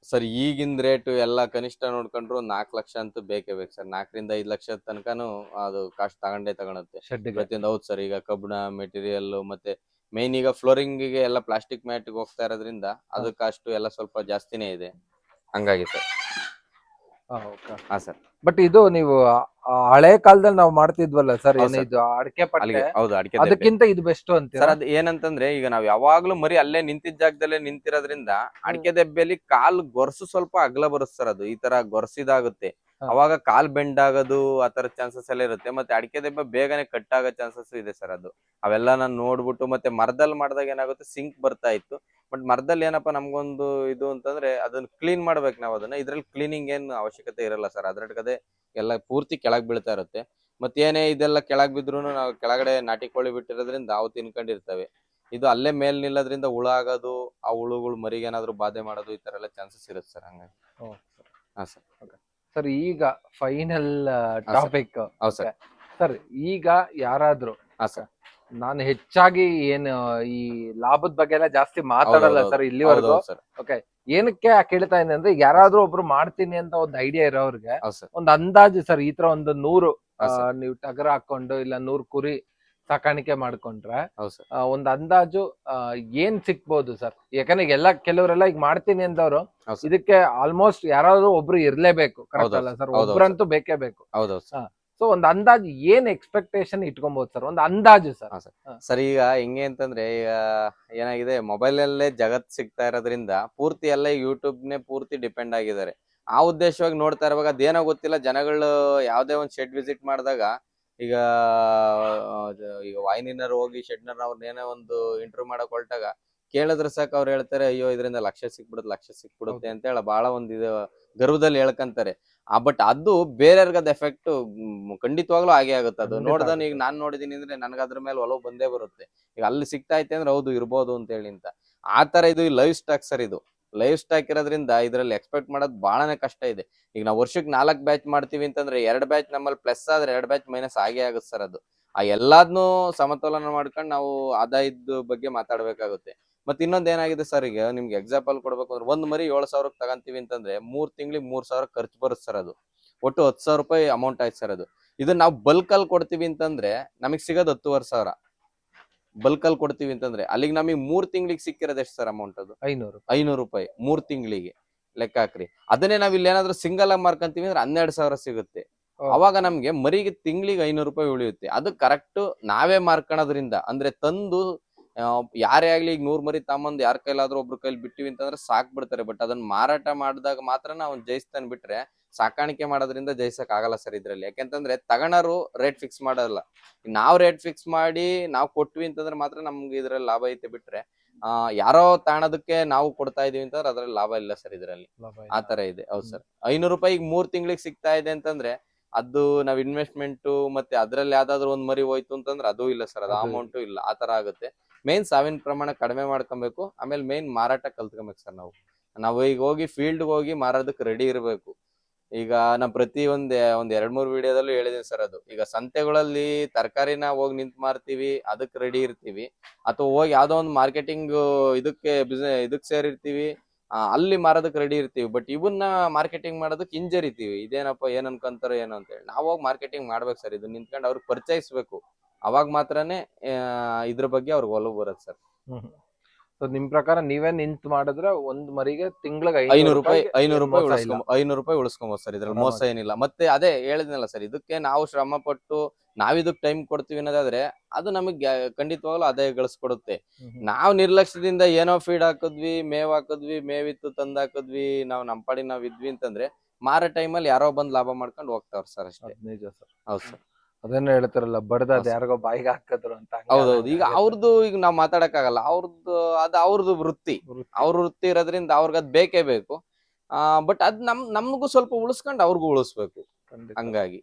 ಸರ್ ಈಗಿನ ರೇಟ್ ಎಲ್ಲ ಕನಿಷ್ಠ ನೋಡ್ಕೊಂಡ್ರು ನಾಲ್ಕು ಲಕ್ಷ ಅಂತೂ ಬೇಕೇ ಬೇಕು ಸರ್. ನಾಲ್ಕರಿಂದ ಐದು ಲಕ್ಷದ ತನಕನು ಅದು ಕಾಸ್ಟ್ ತಗೊಂಡೇ ತಗೊಳುತ್ತೆ. ಪ್ರತಿಯೊಂದು ಹೌದು ಸರ್ ಈಗ ಕಬ್ಬಿಣ ಮೆಟೀರಿಯಲ್ ಮತ್ತೆ ಮೇನ್ ಈಗ ಫ್ಲೋರಿಂಗ್ಗೆ ಎಲ್ಲ ಪ್ಲಾಸ್ಟಿಕ್ ಮ್ಯಾಟ್ ಹೋಗ್ತಾ ಇರೋದ್ರಿಂದ ಅದು ಕಾಸ್ಟ್ ಎಲ್ಲ ಸ್ವಲ್ಪ ಜಾಸ್ತಿನೇ ಇದೆ. ಹಂಗಾಗಿ ಸರ್. ಹಾ ಸರ್ ಬಟ್ ಇದು ನೀವು ಆ- ಹಳೆ ಕಾಲದಲ್ಲಿ ನಾವು ಮಾಡ್ತಿದ್ವಲ್ಲ ಸರ್ ಹೌದ್. ಏನಿದು ಅಡಕೆ ಹೌದು ಅಡಿಕೆ. ಅದಕ್ಕಿಂತ ಇದು ಬೆಸ್ಟ್ ಅಂತ ಸರ್ ಅದ್ ಏನಂತಂದ್ರೆ ಈಗ ನಾವ್ ಯಾವಾಗ್ಲೂ ಮರಿ ಅಲ್ಲೇ ನಿಂತಿದ್ದ ಜಾಗದಲ್ಲೇ ನಿಂತಿರೋದ್ರಿಂದ ಅಡಿಕೆ ದೆಬ್ಬೆಯಲ್ಲಿ ಕಾಲ್ ಗೊರ್ಸು ಸ್ವಲ್ಪ ಅಗಲ ಬರುತ್ತೆ ಸರ್ ಅದು ಈ ತರ ಗೊರ್ಸಿದಾಗುತ್ತೆ. ಅವಾಗ ಕಾಲ್ ಬೆಂಡ್ ಆಗೋದು ಆ ತರ ಚಾನ್ಸಸ್ ಎಲ್ಲ ಇರುತ್ತೆ. ಮತ್ತೆ ಅಡಿಕೆ ದೆಬ್ಬ ಬೇಗನೆ ಕಟ್ ಆಗೋ ಚಾನ್ಸಸ್ ಇದೆ ಸರ್ ಅದು. ಅವೆಲ್ಲ ನಾನು ನೋಡ್ಬಿಟ್ಟು ಮತ್ತೆ ಮರದಲ್ಲಿ ಮಾಡಿದಾಗ ಏನಾಗುತ್ತೆ ಸಿಂಕ್ ಬರ್ತಾ ಇತ್ತು. ಬಟ್ ಮರದಲ್ಲಿ ಏನಪ್ಪಾ ನಮ್ಗೊಂದು ಇದು ಅಂತಂದ್ರೆ ಅದನ್ನ ಕ್ಲೀನ್ ಮಾಡ್ಬೇಕು ನಾವು ಅದನ್ನ. ಇದ್ರಲ್ಲಿ ಕ್ಲೀನಿಂಗ್ ಏನ್ ಅವಶ್ಯಕತೆ ಇರಲ್ಲ ಸರ್. ಅದ್ರಡ್ಕದೆ ಎಲ್ಲ ಪೂರ್ತಿ ಕೆಳಗ್ ಬೀಳ್ತಾ ಇರುತ್ತೆ. ಮತ್ತೆ ಏನೇ ಇದೆಲ್ಲ ಕೆಳಗ್ ಬಿದ್ರು ನಾವು ಕೆಳಗಡೆ ನಾಟಿ ಕೋಳಿ ಬಿಟ್ಟಿರೋದ್ರಿಂದ ಅವು ತಿನ್ಕೊಂಡಿರ್ತವೆ. ಇದು ಅಲ್ಲೇ ಮೇಲ್ ನಿಲ್ಲೋದ್ರಿಂದ ಹುಳ ಆಗೋದು ಆ ಹುಳುಗಳು ಮರಿಗೆ ಏನಾದ್ರು ಬಾಧೆ ಮಾಡೋದು ಈ ತರ ಎಲ್ಲ ಚಾನ್ಸಸ್ ಇರುತ್ತೆ ಸರ್ ಹಂಗಾಗಿ. ಹಾ ಸರ್. ಸರ್ ಈಗ ಫೈನಲ್ ಟಾಪಿಕ್ ಹೌದು ಸರ್. ಸರ್ ಈಗ ಯಾರಾದ್ರೂ ಹಾ ಸರ್. ನಾನು ಹೆಚ್ಚಾಗಿ ಏನು ಈ ಲಾಭದ ಬಗ್ಗೆ ಎಲ್ಲ ಜಾಸ್ತಿ ಮಾತಾಡಲ್ಲ ಸರ್ ಇಲ್ಲಿವರೆಗೂ. ಸರ್. ಏನಕ್ಕೆ ಕೇಳ್ತಾ ಇದ್ದೀನಿ ಅಂದ್ರೆ ಯಾರಾದ್ರೂ ಒಬ್ರು ಮಾಡ್ತೀನಿ ಅಂತ ಒಂದು ಐಡಿಯಾ ಇರೋರ್ಗೆ ಹೌದು ಸರ್. ಒಂದ್ ಅಂದಾಜು ಸರ್ ಈ ತರ ಒಂದು ನೂರು ನೀವು ಟಗರ್ ಹಾಕೊಂಡು ಇಲ್ಲ ನೂರು ಕುರಿ ಸಾಕಾಣಿಕೆ ಮಾಡ್ಕೊಂಡ್ರೆ ಒಂದ್ ಅಂದಾಜು ಏನ್ ಸಿಕ್ಬೋದು ಸರ್? ಯಾಕಂದ್ರೆ ಎಲ್ಲ ಕೆಲವರೆಲ್ಲ ಈಗ ಮಾಡ್ತೀನಿ ಅಂತವ್ರು ಇದಕ್ಕೆ ಆಲ್ಮೋಸ್ಟ್ ಯಾರಾದ್ರೂ ಒಬ್ರು ಇರ್ಲೇಬೇಕು. ಕರೆಕ್ಟ್ ಅಲ್ಲ ಸರ್? ಒಬ್ರಂತೂ ಬೇಕೇ ಬೇಕು. ಹೌದು ಸೊ ಒಂದ್ ಅಂದಾಜು ಏನ್ ಎಕ್ಸ್ಪೆಕ್ಟೇಷನ್ ಇಟ್ಕೊಬಹುದು ಸರ್? ಒಂದ್ ಅಂದಾಜು ಸರ್. ಸರ್. ಈಗ ಹೆಂಗೆ ಅಂತಂದ್ರೆ ಈಗ ಏನಾಗಿದೆ ಮೊಬೈಲ್ ಅಲ್ಲೇ ಜಗತ್ ಸಿಗ್ತಾ ಇರೋದ್ರಿಂದ ಪೂರ್ತಿ ಎಲ್ಲ ಯೂಟ್ಯೂಬ್ ನೇ ಪೂರ್ತಿ ಡಿಪೆಂಡ್ ಆಗಿದ್ದಾರೆ. ಆ ಉದ್ದೇಶವಾಗಿ ನೋಡ್ತಾ ಇರುವಾಗ ಅದೇನೋ ಗೊತ್ತಿಲ್ಲ ಜನಗಳು ಯಾವ್ದೇ ಒಂದ್ ಶೆಡ್ ವಿಸಿಟ್ ಮಾಡಿದಾಗ ಈಗ ಈಗ ವಾಹಿನಿನರ್ ಹೋಗಿ ಶೆಡ್ನರ್ ಅವ್ರನ್ನೇನೋ ಒಂದು ಇಂಟರ್ವ್ಯೂ ಮಾಡಕ್ ಹೊರಟಾಗ ಕೇಳಿದ್ರೆ ಸಾಕು ಅವ್ರು ಹೇಳ್ತಾರೆ ಅಯ್ಯೋ ಇದರಿಂದ ಲಕ್ಷ ಸಿಕ್ಬಿಡುತ್ತೆ ಲಕ್ಷ ಸಿಕ್ಬಿಡುತ್ತೆ ಅಂತ ಹೇಳ ಬಹಳ ಒಂದ್ ಇದು ಗರ್ವದಲ್ಲಿ ಹೇಳ್ಕಂತಾರೆ. ಆ ಬಟ್ ಅದು ಬೇರೆಯವ್ರಿಗೆ ಅದ್ ಎಫೆಕ್ಟ್ ಖಂಡಿತವಾಗ್ಲೂ ಆಗೇ ಆಗುತ್ತೆ. ಅದು ನೋಡ್ದಾನ ನೋಡ್ದನ್ ಈಗ ನಾನ್ ನೋಡಿದೀನಿ ಅಂದ್ರೆ ನನ್ಗ ಅದ್ರ ಮೇಲೆ ಒಲವು ಬಂದೇ ಬರುತ್ತೆ. ಈಗ ಅಲ್ಲಿ ಸಿಗ್ತಾ ಐತೆ ಅಂದ್ರೆ ಹೌದು ಇರ್ಬೋದು ಅಂತ ಹೇಳಿ ಅಂತ. ಆ ತರ ಇದು ಲೈವ್ ಸ್ಟಾಕ್ ಸರ್ ಇದು. ಲೈವ್ ಸ್ಟಾಕ್ ಇರೋದ್ರಿಂದ ಇದರಲ್ಲಿ ಎಕ್ಸ್ಪೆಕ್ಟ್ ಮಾಡೋದು ಬಹಳನೇ ಕಷ್ಟ ಇದೆ. ಈಗ ನಾವು ವರ್ಷಕ್ಕೆ ನಾಲ್ಕು ಬ್ಯಾಚ್ ಮಾಡ್ತೀವಿ ಅಂತಂದ್ರೆ ಎರಡು ಬ್ಯಾಚ್ ನಮ್ಮಲ್ಲಿ ಪ್ಲಸ್ ಆದ್ರೆ ಎರಡು ಬ್ಯಾಚ್ ಮೈನಸ್ ಆಗೇ ಆಗುತ್ತೆ ಸರ್ ಅದು. ಆ ಎಲ್ಲಾದ್ನು ಸಮತೋಲನ ಮಾಡ್ಕೊಂಡು ನಾವು ಆದಾಯದ ಬಗ್ಗೆ ಮಾತಾಡ್ಬೇಕಾಗುತ್ತೆ. ಮತ್ತೆ ಇನ್ನೊಂದ್ ಏನಾಗಿದೆ ಸರ್ ಈಗ ನಿಮ್ಗೆ ಎಕ್ಸಾಂಪಲ್ ಕೊಡ್ಬೇಕು ಅಂದ್ರೆ ಒಂದ್ ಮರಿ ಏಳು ಸಾವಿರಕ್ಕೆ ತಗಂತೀವಿ ಅಂತಂದ್ರೆ ಮೂರ್ ತಿಂಗಳಿಗೆ ಮೂರ್ ಸಾವಿರ ಖರ್ಚು ಬರುತ್ತೆ ಸರ್ ಅದು. ಒಟ್ಟು ಹತ್ತು ಸಾವಿರ ರೂಪಾಯಿ ಅಮೌಂಟ್ ಆಯ್ತು ಸರ್ ಅದು. ಇದನ್ನ ನಾವು ಬಲ್ಕ್ ಅಲ್ಲಿ ಕೊಡ್ತೀವಿ ಅಂತಂದ್ರೆ ನಮಗ್ ಸಿಗೋದು ಹತ್ತುವರೆ ಸಾವಿರ. ಬಲ್ಕ್ ಅಲ್ಲಿ ಕೊಡ್ತೀವಿ ಅಂತಂದ್ರೆ ಅಲ್ಲಿಗೆ ನಮಗೆ ಮೂರ್ ತಿಂಗಳಿಗೆ ಸಿಕ್ಕಿರೋದು ಎಷ್ಟು ಸರ್ ಅಮೌಂಟ್ ಅದು? ಐನೂರು. ಐನೂರು ರೂಪಾಯಿ ಮೂರ್ ತಿಂಗಳಿಗೆ ಲೆಕ್ಕ ಹಾಕ್ರಿ. ಅದನ್ನೇ ನಾವ್ ಇಲ್ಲಿ ಏನಾದ್ರು ಸಿಂಗಲ್ ಆಗಿ ಮಾರ್ಕಂತೀವಿ ಅಂದ್ರೆ ಹನ್ನೆರಡು ಸಾವಿರ ಸಿಗುತ್ತೆ. ಅವಾಗ ನಮ್ಗೆ ಮರಿಗೆ ತಿಂಗಳಿಗೆ ಐನೂರು ರೂಪಾಯಿ ಉಳಿಯುತ್ತೆ. ಅದು ಕರೆಕ್ಟ್ ನಾವೇ ಮಾರ್ಕೊಳೋದ್ರಿಂದ ಅಂದ್ರೆ ತಂದು ಯಾರೇ ಆಗ್ಲಿ ಈಗ ನೂರ್ ಮರಿ ತಮ್ಮಂದ್ ಯಾರ ಕೈಲಾದ್ರೂ ಒಬ್ರ ಕೈಲಿ ಬಿಟ್ಟಿವಿ ಅಂತಂದ್ರೆ ಸಾಕ್ ಬಿಡ್ತಾರೆ. ಬಟ್ ಅದನ್ನ ಮಾರಾಟ ಮಾಡಿದಾಗ ಮಾತ್ರ ನಾವು ಜಯಿಸ್ತಾನೆ ಬಿಟ್ರೆ ಸಾಕಾಣಿಕೆ ಮಾಡೋದ್ರಿಂದ ಜಯಿಸಕ್ ಆಗಲ್ಲ ಸರ್ ಇದ್ರಲ್ಲಿ. ಯಾಕೆಂತಂದ್ರೆ ತಗಣರು ರೇಟ್ ಫಿಕ್ಸ್ ಮಾಡಲ್ಲ. ನಾವು ರೇಟ್ ಫಿಕ್ಸ್ ಮಾಡಿ ನಾವು ಕೊಟ್ವಿ ಅಂತಂದ್ರೆ ಮಾತ್ರ ನಮ್ಗೆ ಇದ್ರಲ್ಲಿ ಲಾಭ ಐತೆ ಬಿಟ್ರೆ ಆ ಯಾರೋ ತಾಣದಕ್ಕೆ ನಾವು ಕೊಡ್ತಾ ಇದೀವಿ ಅಂತಂದ್ರೆ ಅದ್ರಲ್ಲಿ ಲಾಭ ಇಲ್ಲ ಸರ್ ಇದ್ರಲ್ಲಿ. ಆ ತರ ಇದೆ. ಹೌದು ಸರ್. ಐನೂರು ರೂಪಾಯಿ ಮೂರ್ ತಿಂಗಳಿಗೆ ಸಿಗ್ತಾ ಇದೆ ಅಂತಂದ್ರೆ ಅದು ನಾವ್ ಇನ್ವೆಸ್ಟ್ಮೆಂಟ್ ಮತ್ತೆ ಅದ್ರಲ್ಲಿ ಯಾವ್ದಾದ್ರು ಒಂದ್ ಮರಿ ಹೋಯ್ತು ಅಂತಂದ್ರೆ ಅದು ಇಲ್ಲ ಸರ್. ಅದು ಅಮೌಂಟ್ ಇಲ್ಲ. ಆ ತರ ಆಗುತ್ತೆ. ಮೇನ್ ಸಾವಿನ ಪ್ರಮಾಣ ಕಡಿಮೆ ಮಾಡ್ಕೊಬೇಕು. ಆಮೇಲೆ ಮೇನ್ ಮಾರಾಟ ಕಲ್ತ್ಕೊಬೇಕು ಸರ್ ನಾವು. ನಾವು ಈಗ ಹೋಗಿ ಫೀಲ್ಡ್ ಹೋಗಿ ಮಾರೋದಕ್ಕೆ ರೆಡಿ ಇರಬೇಕು. ಈಗ ನಾ ಪ್ರತಿ ಒಂದ್ ಒಂದ್ ಎರಡ್ ಮೂರ್ ವಿಡಿಯೋದಲ್ಲೂ ಹೇಳಿದೀನಿ ಸರ್ ಅದು. ಈಗ ಸಂತೆಗಳಲ್ಲಿ ತರಕಾರಿನ ಹೋಗಿ ನಿಂತ್ ಮಾರ್ತೀವಿ, ಅದಕ್ ರೆಡಿ ಇರ್ತೀವಿ. ಅಥವಾ ಹೋಗಿ ಯಾವ್ದೋ ಒಂದು ಮಾರ್ಕೆಟಿಂಗ್ ಇದಕ್ಕೆ ಬಿಸ್ನೆಸ್ ಇದಕ್ಕೆ ಸೇರಿರ್ತೀವಿ ಅಲ್ಲಿ ಮಾರೋದಕ್ಕೆ ರೆಡಿ ಇರ್ತೀವಿ. ಬಟ್ ಇವನ್ನ ಮಾರ್ಕೆಟಿಂಗ್ ಮಾಡೋದಕ್ಕೆ ಹಿಂಜರಿತೀವಿ. ಇದೇನಪ್ಪ, ಏನ್ ಅನ್ಕೊಂತಾರೋ, ಏನೋ ಅಂತ ಹೇಳಿ. ನಾವು ಹೋಗಿ ಮಾರ್ಕೆಟಿಂಗ್ ಮಾಡ್ಬೇಕು ಸರ್. ಇದು ನಿಂತ್ಕೊಂಡು ಅವ್ರಿಗೆ ಪರಿಚಯಿಸ್ಬೇಕು. ಅವಾಗ ಮಾತ್ರನೇ ಇದ್ರ ಬಗ್ಗೆ ಅವ್ರಿಗೆ ಒಲವು ಬರುತ್ತೆ ಸರ್. ಸೊ ನಿಮ್ ಪ್ರಕಾರ ನೀವೇ ನಿಂತ್ ಮಾಡಿದ್ರೆ ಒಂದ್ ಮರಿಗೆ ತಿಂಗಳಿಗೆ ಐನೂರು ರೂಪಾಯಿ ಐನೂರು ರೂಪಾಯಿ. ಉಳಿಸ್ಕೊಂಬ ಐನೂರು ರೂಪಾಯಿ ಉಳಿಸ್ಕೊಂಬೋದು ಸರ್. ಇದ್ರಲ್ಲಿ ಮೋಸ ಏನಿಲ್ಲ. ಮತ್ತೆ ಅದೇ ಹೇಳಿದ್ನಲ್ಲ ಸರ್ ಇದಕ್ಕೆ ನಾವು ಶ್ರಮ ಪಟ್ಟು ನಾವಿದಕ್ ಟೈಮ್ ಕೊಡ್ತೀವಿ ಅನ್ನೋದಾದ್ರೆ ಅದು ನಮಗೆ ಖಂಡಿತವಾಗ್ಲೂ ಅದೇ ಗಳಿಸ್ಕೊಡುತ್ತೆ. ನಾವ್ ನಿರ್ಲಕ್ಷ್ಯದಿಂದ ಏನೋ ಫೀಡ್ ಹಾಕಿದ್ವಿ ಮೇವ್ ಹಾಕಿದ್ವಿ ಮೇವಿತ್ತು ತಂದ್ ಹಾಕಿದ್ವಿ ನಾವ್ ನಮ್ ಪಾಡಿ ನಾವ್ ಇದ್ವಿ ಅಂತಂದ್ರೆ ಮಾರೋ ಟೈಮಲ್ಲಿ ಯಾರೋ ಬಂದ್ ಲಾಭ ಮಾಡ್ಕೊಂಡು ಹೋಗ್ತಾವ್ರ ಸರ್ ಅಷ್ಟೇ. ನಿಜ ಸರ್. ಹೌದು ಸರ್. ಅದನ್ನ ಹೇಳ್ತಾರಲ್ಲ ಬಡ್ದ ಅದ್ ಹೌದು. ಯಾರಿಗೋ ಬಾಯಿಗೆ ಹಾಕದ್ರು ಅಂತ ಹಂಗೆ ಹೌದೌದು ಈಗ. ಅವ್ರದ್ದು ಈಗ ನಾವ್ ಮಾತಾಡಕ್ ಆಗಲ್ಲ ಅವ್ರದ್ದು ಅದ್ ಅವ್ರದ್ದು ವೃತ್ತಿ ವೃತ್ತಿ. ಅವ್ರ ವೃತ್ತಿ ಇರೋದ್ರಿಂದ ಅವ್ರಿಗೆ ಅದ್ ಬೇಕೇ ಬೇಕು ಆ ಬಟ್ ಅದ್ ನಮ್ ನಮ್ಗೂ ಸ್ವಲ್ಪ ಉಳಿಸ್ಕೊಂಡು ಅವ್ರಿಗೂ ಉಳಿಸ್ಬೇಕು ಖಂಡಿತ. ಹಂಗಾಗಿ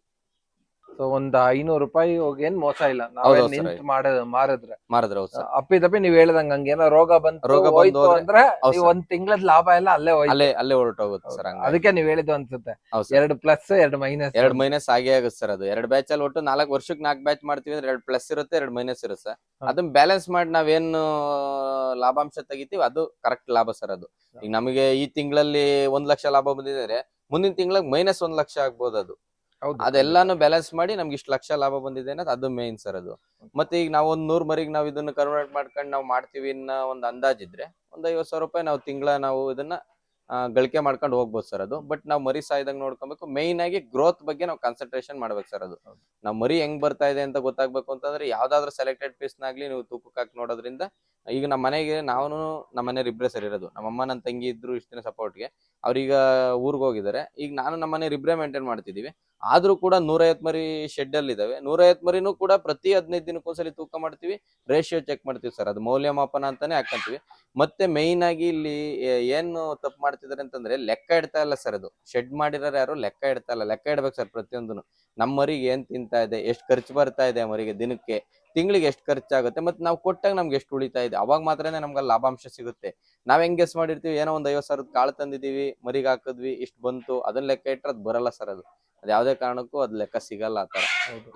ಸೊ ಒಂದ್ ಐನೂರು ರೂಪಾಯಿ ಹೋಗಿ ಏನ್ ಮೋಸ ಇಲ್ಲ. ನಾವೇ ಹೌದು sir. ನಿಂತ್ ಮಾಡ ಮಾರಿದ್ರೆ? ಮಾರಿದ್ರೆ ಹೌದು ಸರ್. ಅಪ್ಪಿ ತಪ್ಪಿ ನೀವ್ ಹೇಳ್ದಂಗ ಹಂಗೇನೋ ರೋಗ ಬಂತು ರೋಗ ಬಂದು ಹೋಯ್ತು ಹೋದ್ರೆ- ಅಂದ್ರೆ ಹೌದು ನೀವ್ sir. ಒಂದ್ ತಿಂಗಳದ ಲಾಭ ಎಲ್ಲ ಅಲ್ಲೇ ಹೋಯ್ತು. ಅಲ್ಲೇ ಅಲ್ಲೇ ಹೊರಟೋಗುತ್ತೆ. ಸರ್ ಹಂಗ ಅದಕ್ಕೆ ನೀವ್ ಹೇಳಿದ್ದು ಅನ್ಸುತ್ತೆ. ಹೌದು ಎರಡು ಪ್ಲಸ್ ಎರಡು ಮೈನಸ್. ಎರಡ್ ಮೈನಸ್ ಆಗೇ ಆಗುತ್ತೆ ಸರ್ ಅದು. ಎರಡ್ ಬ್ಯಾಚ್ ಅಲ್ಲಿ ಒಟ್ಟು ನಾಲ್ಕು ವರ್ಷಕ್ಕೆ ನಾಲ್ಕು ಬ್ಯಾಚ್ ಮಾಡ್ತೀವಿ ಅಂದ್ರೆ ಎರಡ್ ಪ್ಲಸ್ ಇರುತ್ತೆ ಎರಡ್ ಮೈನಸ್ ಇರುತ್ತೆ ಹಾ. ಅದನ್ನ ಬ್ಯಾಲೆನ್ಸ್ ಮಾಡಿ ನಾವೇನು ಲಾಭಾಂಶ ತೆಗಿತೀವಿ ಅದು ಕರೆಕ್ಟ್ ಲಾಭ ಸರ್ ಅದು. ಈಗ ನಮಗೆ ಈ ತಿಂಗಳಲ್ಲಿ ಒಂದ್ ಲಕ್ಷ ಲಾಭ ಬಂದಿದ್ರೆ ಮುಂದಿನ ತಿಂಗಳಿಗೆ ಮೈನಸ್ ಒಂದ್ ಲಕ್ಷ ಆಗ್ಬೋದು ಅದು. ಅದೆಲ್ಲಾನು ಬ್ಯಾಲೆನ್ಸ್ ಮಾಡಿ ನಮ್ಗೆ ಇಷ್ಟು ಲಕ್ಷ ಲಾಭ ಬಂದಿದೆ ಅನ್ನೋದು ಅದು ಮೇನ್ ಸರ್ ಅದು. ಮತ್ತೆ ಈಗ ನಾವು ಒಂದ್ ನೂರ್ ಮರಿಗೆ ನಾವು ಇದನ್ನ ಕನ್ವರ್ಟ್ ಮಾಡ್ಕೊಂಡು ನಾವು ಮಾಡ್ತೀವಿ ಅನ್ನೋ ಒಂದು ಅಂದಾಜಿದ್ರೆ ಒಂದ್ ಐವತ್ ಸಾವಿರ ರೂಪಾಯಿ ನಾವು ತಿಂಗಳ ನಾವು ಇದನ್ನ ಗಳಿಕೆ ಮಾಡ್ಕೊಂಡು ಹೋಗ್ಬೋದು ಸರ್ ಅದು. ಬಟ್ ನಾವು ಮರಿ ಸಾಯ್ದಂಗ್ ನೋಡ್ಕೊಬೇಕು. ಮೇಯ್ನ್ ಆಗಿ ಗ್ರೋತ್ ಬಗ್ಗೆ ನಾವು ಕಾನ್ಸಂಟ್ರೇಷನ್ ಮಾಡ್ಬೇಕು ಸರ್ ಅದು. ನಾವು ಮರಿ ಹೆಂಗ್ ಬರ್ತಾ ಇದೆ ಅಂತ ಗೊತ್ತಾಗ್ಬೇಕು ಅಂತಂದ್ರೆ ಯಾವ್ದಾದ್ರು ಸೆಲೆಕ್ಟೆಡ್ ಪೀಸ್ ನಾಗ್ಲಿ ನೀವು ತೂಕಕ್ಕೆ ಹಾಕಿ ನೋಡೋದ್ರಿಂದ ಈಗ ನಮ್ಮ ಮನೆಗೆ ನಾವು ನಮ್ಮ ಮನೆ ಇಬ್ರೇ ಸರ್ ಇರೋದು. ನಮ್ಮ ಅಮ್ಮ ನನ್ನ ತಂಗಿ ಇದ್ರು ಇಷ್ಟ ದಿನ ಸಪೋರ್ಟ್ಗೆ ಅವ್ರೀಗ ಊರಿಗೆ ಹೋಗಿದ್ದಾರೆ. ಈಗ ನಾನು ನಮ್ಮ ಮನೆ ರಿಬ್ರೆ ಮೇಂಟೈನ್ ಮಾಡ್ತಿದೀವಿ. ಆದ್ರೂ ಕೂಡ ನೂರೈವತ್ ಮರಿ ಶೆಡ್ ಅಲ್ಲಿ ಇದಾವೆ. ನೂರೈವತ್ ಮರಿನೂ ಕೂಡ ಪ್ರತಿ ಹದಿನೈದು ದಿನಕ್ಕೊಂದ್ಸಲಿ ತೂಕ ಮಾಡ್ತೀವಿ. ರೇಷಿಯೋ ಚೆಕ್ ಮಾಡ್ತೀವಿ ಸರ್ ಅದು ಮೌಲ್ಯಮಾಪನ ಅಂತಾನೆ ಹಾಕಂತೀವಿ. ಮತ್ತೆ ಮೇಯ್ನ್ ಆಗಿ ಇಲ್ಲಿ ಏನು ತಪ್ಪು ಮಾಡ್ತಿದಾರೆ ಅಂತಂದ್ರೆ ಲೆಕ್ಕ ಇಡ್ತಾ ಇಲ್ಲ ಸರ್ ಅದು. ಶೆಡ್ ಮಾಡಿರೋರು ಯಾರು ಲೆಕ್ಕ ಇಡ್ತಾ ಇಲ್ಲ. ಲೆಕ್ಕ ಇಡ್ಬೇಕು ಸರ್ ಪ್ರತಿಯೊಂದು ನಮ್ಮ ಮರಿಗೆ ಏನ್ ತಿಂತಾ ಇದೆ? ಎಷ್ಟು ಖರ್ಚು ಬರ್ತಾ ಇದೆ ಮರಿಗೆ ದಿನಕ್ಕೆ? ತಿಂಗಳಿಗೆ ಎಷ್ಟು ಖರ್ಚಾಗುತ್ತೆ? ಮತ್ತೆ ನಾವು ಕೊಟ್ಟಾಗ ನಮ್ಗೆ ಎಷ್ಟು ಉಳಿತಾ ಇದೆ? ಅವಾಗ ಮಾತ್ರನೇ ನಮ್ಗೆ ಲಾಭಾಂಶ ಸಿಗುತ್ತೆ. ನಾವ್ ಹೆಂಗ್ ಗೆಸ್ ಮಾಡಿರ್ತೀವಿ? ಏನೋ ಒಂದ್ ಐವತ್ ಸಾವಿರದ ಕಾಳು ತಂದಿದೀವಿ ಮರಿಗೆ ಹಾಕಿದ್ವಿ, ಇಷ್ಟು ಬಂತು. ಅದನ್ನ ಲೆಕ್ಕ ಇಟ್ರೆ ಅದು ಬರಲ್ಲ ಸರ್ ಅದು. ಅದ್ ಯಾವ್ದೇ ಕಾರಣಕ್ಕೂ ಅದ್ ಲೆಕ್ಕ ಸಿಗಲ್ಲ ಆ ತರ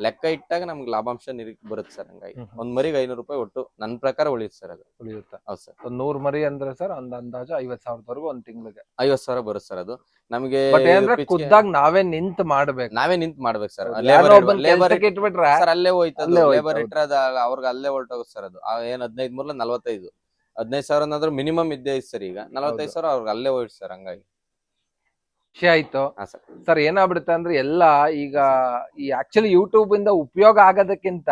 ಲೆಕ್ಕ ಇಟ್ಟಾಗ ನಮ್ಗೆ ಲಾಭಾಂಶ ನಿರೀಕ್ ಬರುತ್ತೆ ಸರ್ ಹಂಗಾಗಿ. ಒಂದ್ ಮರಿಗೆ ಐನೂರು ರೂಪಾಯಿ ಒಟ್ಟು ನನ್ನ ಪ್ರಕಾರ ಉಳಿಯುತ್ತೆ ಸರ್ ಅದು. ಉಳಿಯುತ್ತೆ? ಹೌದು ಸರ್. So, ನೂರ್ ಮರಿ ಅಂದ್ರೆ ಸರ್ ಒಂದ್ ಅಂದಾಜು ಐವತ್ ಸಾವಿರದವರೆಗೂ ಒಂದ್ ತಿಂಗಳಿಗೆ. ಐವತ್ ಸಾವಿರ ಬರುತ್ತೆ ಸರ್ ಅದು. ನಮಗೆ ಖುದ್ದಾಗ್ ನಾವೇ ನಿಂತ್ ಮಾಡ್ಬೇಕು. ನಾವೇ ನಿಂತ್ ಮಾಡ್ಬೇಕು ಸರ್. ಲೇಬರ್ ಇಟ್ಬಿಟ್ರೆ ಸರ್ ಅಲ್ಲೇ ಹೋಯ್ತದೆ. ಲೇಬರ್. ಇಟ್ರೆ ಅದ ಅವ್ರಿಗೆ ಅಲ್ಲೇ ಹೊರಟೋಗುತ್ತೆ ಸರ್ ಅದು. ಏನ್ ಹದಿನೈದು ಮೂರ್ಲ ನಲ್ವತ್ತೈದು. ಹದಿನೈದು ಸಾವಿರ ಅಂದ್ರೆ ಮಿನಿಮಮ್ ಇದ್ದೇ ಸರ್ ಈಗ. ನಲ್ವತ್ತೈದು ಸಾವಿರ ಅವ್ರಿಗೆ ಅಲ್ಲೇ ಹೋಯ್ತು ಸರ್ ಹಂಗಾಗಿ. ಖುಷಿ ಆಯ್ತು. ಸರ್. ಏನಾಗ್ಬಿಡುತ್ತೆ ಅಂದ್ರೆ ಎಲ್ಲ ಈಗ ಈ ಆಕ್ಚುಲಿ ಯೂಟ್ಯೂಬ್ ಇಂದ ಉಪಯೋಗ ಆಗೋದಕ್ಕಿಂತ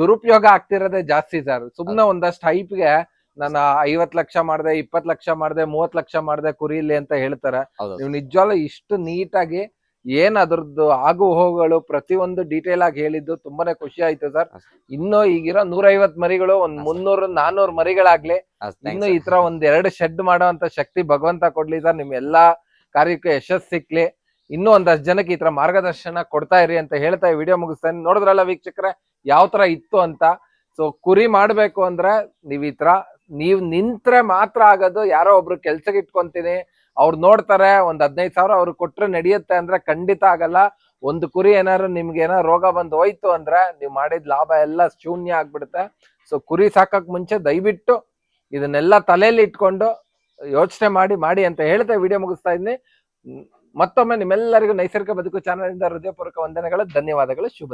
ದುರುಪಯೋಗ ಆಗ್ತಿರೋದೇ ಜಾಸ್ತಿ ಸರ್. ಸುಮ್ನೆ ಒಂದಷ್ಟು ಹೈಪ್ಗೆ ನಾನು ಐವತ್ ಲಕ್ಷ ಮಾಡ್ದೆ ಇಪ್ಪತ್ ಲಕ್ಷ ಮಾಡ್ದೆ ಮೂವತ್ ಲಕ್ಷ ಮಾಡ್ದೆ ಕುರಿಲಿ ಅಂತ ಹೇಳ್ತಾರೆ. ನೀವು ನಿಜವಾಗ್ಲೂ ಇಷ್ಟು ನೀಟಾಗಿ ಏನ್ ಅದ್ರದ್ದು ಆಗು ಹೋಗುಗಳು ಪ್ರತಿಯೊಂದು ಡೀಟೇಲ್ ಆಗಿ ಹೇಳಿದ್ದು ತುಂಬಾನೇ ಖುಷಿ ಆಯ್ತು ಸರ್. ಇನ್ನು ಈಗಿರೋ ನೂರೈವತ್ ಮರಿಗಳು ಒಂದ್ ಮುನ್ನೂರ ನಾನೂರ್ ಮರಿಗಳಾಗ್ಲಿ ಇನ್ನು. ಈ ತರ ಒಂದ್ ಎರಡು ಶೆಡ್ ಮಾಡೋ ಅಂತ ಶಕ್ತಿ ಭಗವಂತ ಕೊಡ್ಲಿ ಸರ್. ನಿಮ್ ಎಲ್ಲಾ ಕಾರ್ಯಕ್ಕೆ ಯಶಸ್ಸು ಸಿಕ್ಲಿ. ಇನ್ನೂ ಒಂದಷ್ಟು ಜನಕ್ಕೆ ಈ ತರ ಮಾರ್ಗದರ್ಶನ ಕೊಡ್ತಾ ಇರಿ ಅಂತ ಹೇಳ್ತಾ ವಿಡಿಯೋ ಮುಗಿಸ್ತಾನೆ ನೋಡಿದ್ರಲ್ಲ ವೀಕ್ಷಕರೇ, ಯಾವ ತರ ಇತ್ತು ಅಂತ? ಸೊ ಕುರಿ ಮಾಡ್ಬೇಕು ಅಂದ್ರೆ ನೀವ್ ಈ ತರ, ನೀವ್ ನಿಂತ್ರೆ ಮಾತ್ರ ಆಗೋದು. ಯಾರೋ ಒಬ್ರು ಕೆಲ್ಸಕ್ಕೆ ಇಟ್ಕೊಂತೀನಿ. ಅವ್ರು ನೋಡ್ತಾರೆ, ಒಂದ್ ಹದಿನೈದು ಸಾವಿರ ಅವ್ರು ಕೊಟ್ರೆ ನಡೆಯುತ್ತೆ ಅಂದ್ರೆ ಖಂಡಿತ ಆಗಲ್ಲ. ಒಂದು ಕುರಿ ಏನಾದ್ರು ನಿಮ್ಗೆ ಏನೋ ರೋಗ ಬಂದು ಹೋಯ್ತು ಅಂದ್ರೆ ನೀವು ಮಾಡಿದ ಲಾಭ ಎಲ್ಲ ಶೂನ್ಯ ಆಗ್ಬಿಡುತ್ತೆ. ಸೊ ಕುರಿ ಸಾಕಕ್ ಮುಂಚೆ ದಯವಿಟ್ಟು ಇದನ್ನೆಲ್ಲ ತಲೆಯಲ್ಲಿ ಇಟ್ಕೊಂಡು ಯೋಚನೆ ಮಾಡಿ ಮಾಡಿ ಅಂತ ಹೇಳ್ತಾ ವಿಡಿಯೋ ಮುಗಿಸ್ತಾ ಇದ್ದೀನಿ ಮತ್ತೊಮ್ಮೆ ನಿಮ್ಮೆಲ್ಲರಿಗೂ ನೈಸರ್ಗಿಕ ಬದುಕು ಚಾನಲ್ ಇಂದ ಹೃದಯಪೂರ್ವಕ ವಂದನೆಗಳು, ಧನ್ಯವಾದಗಳು, ಶುಭ.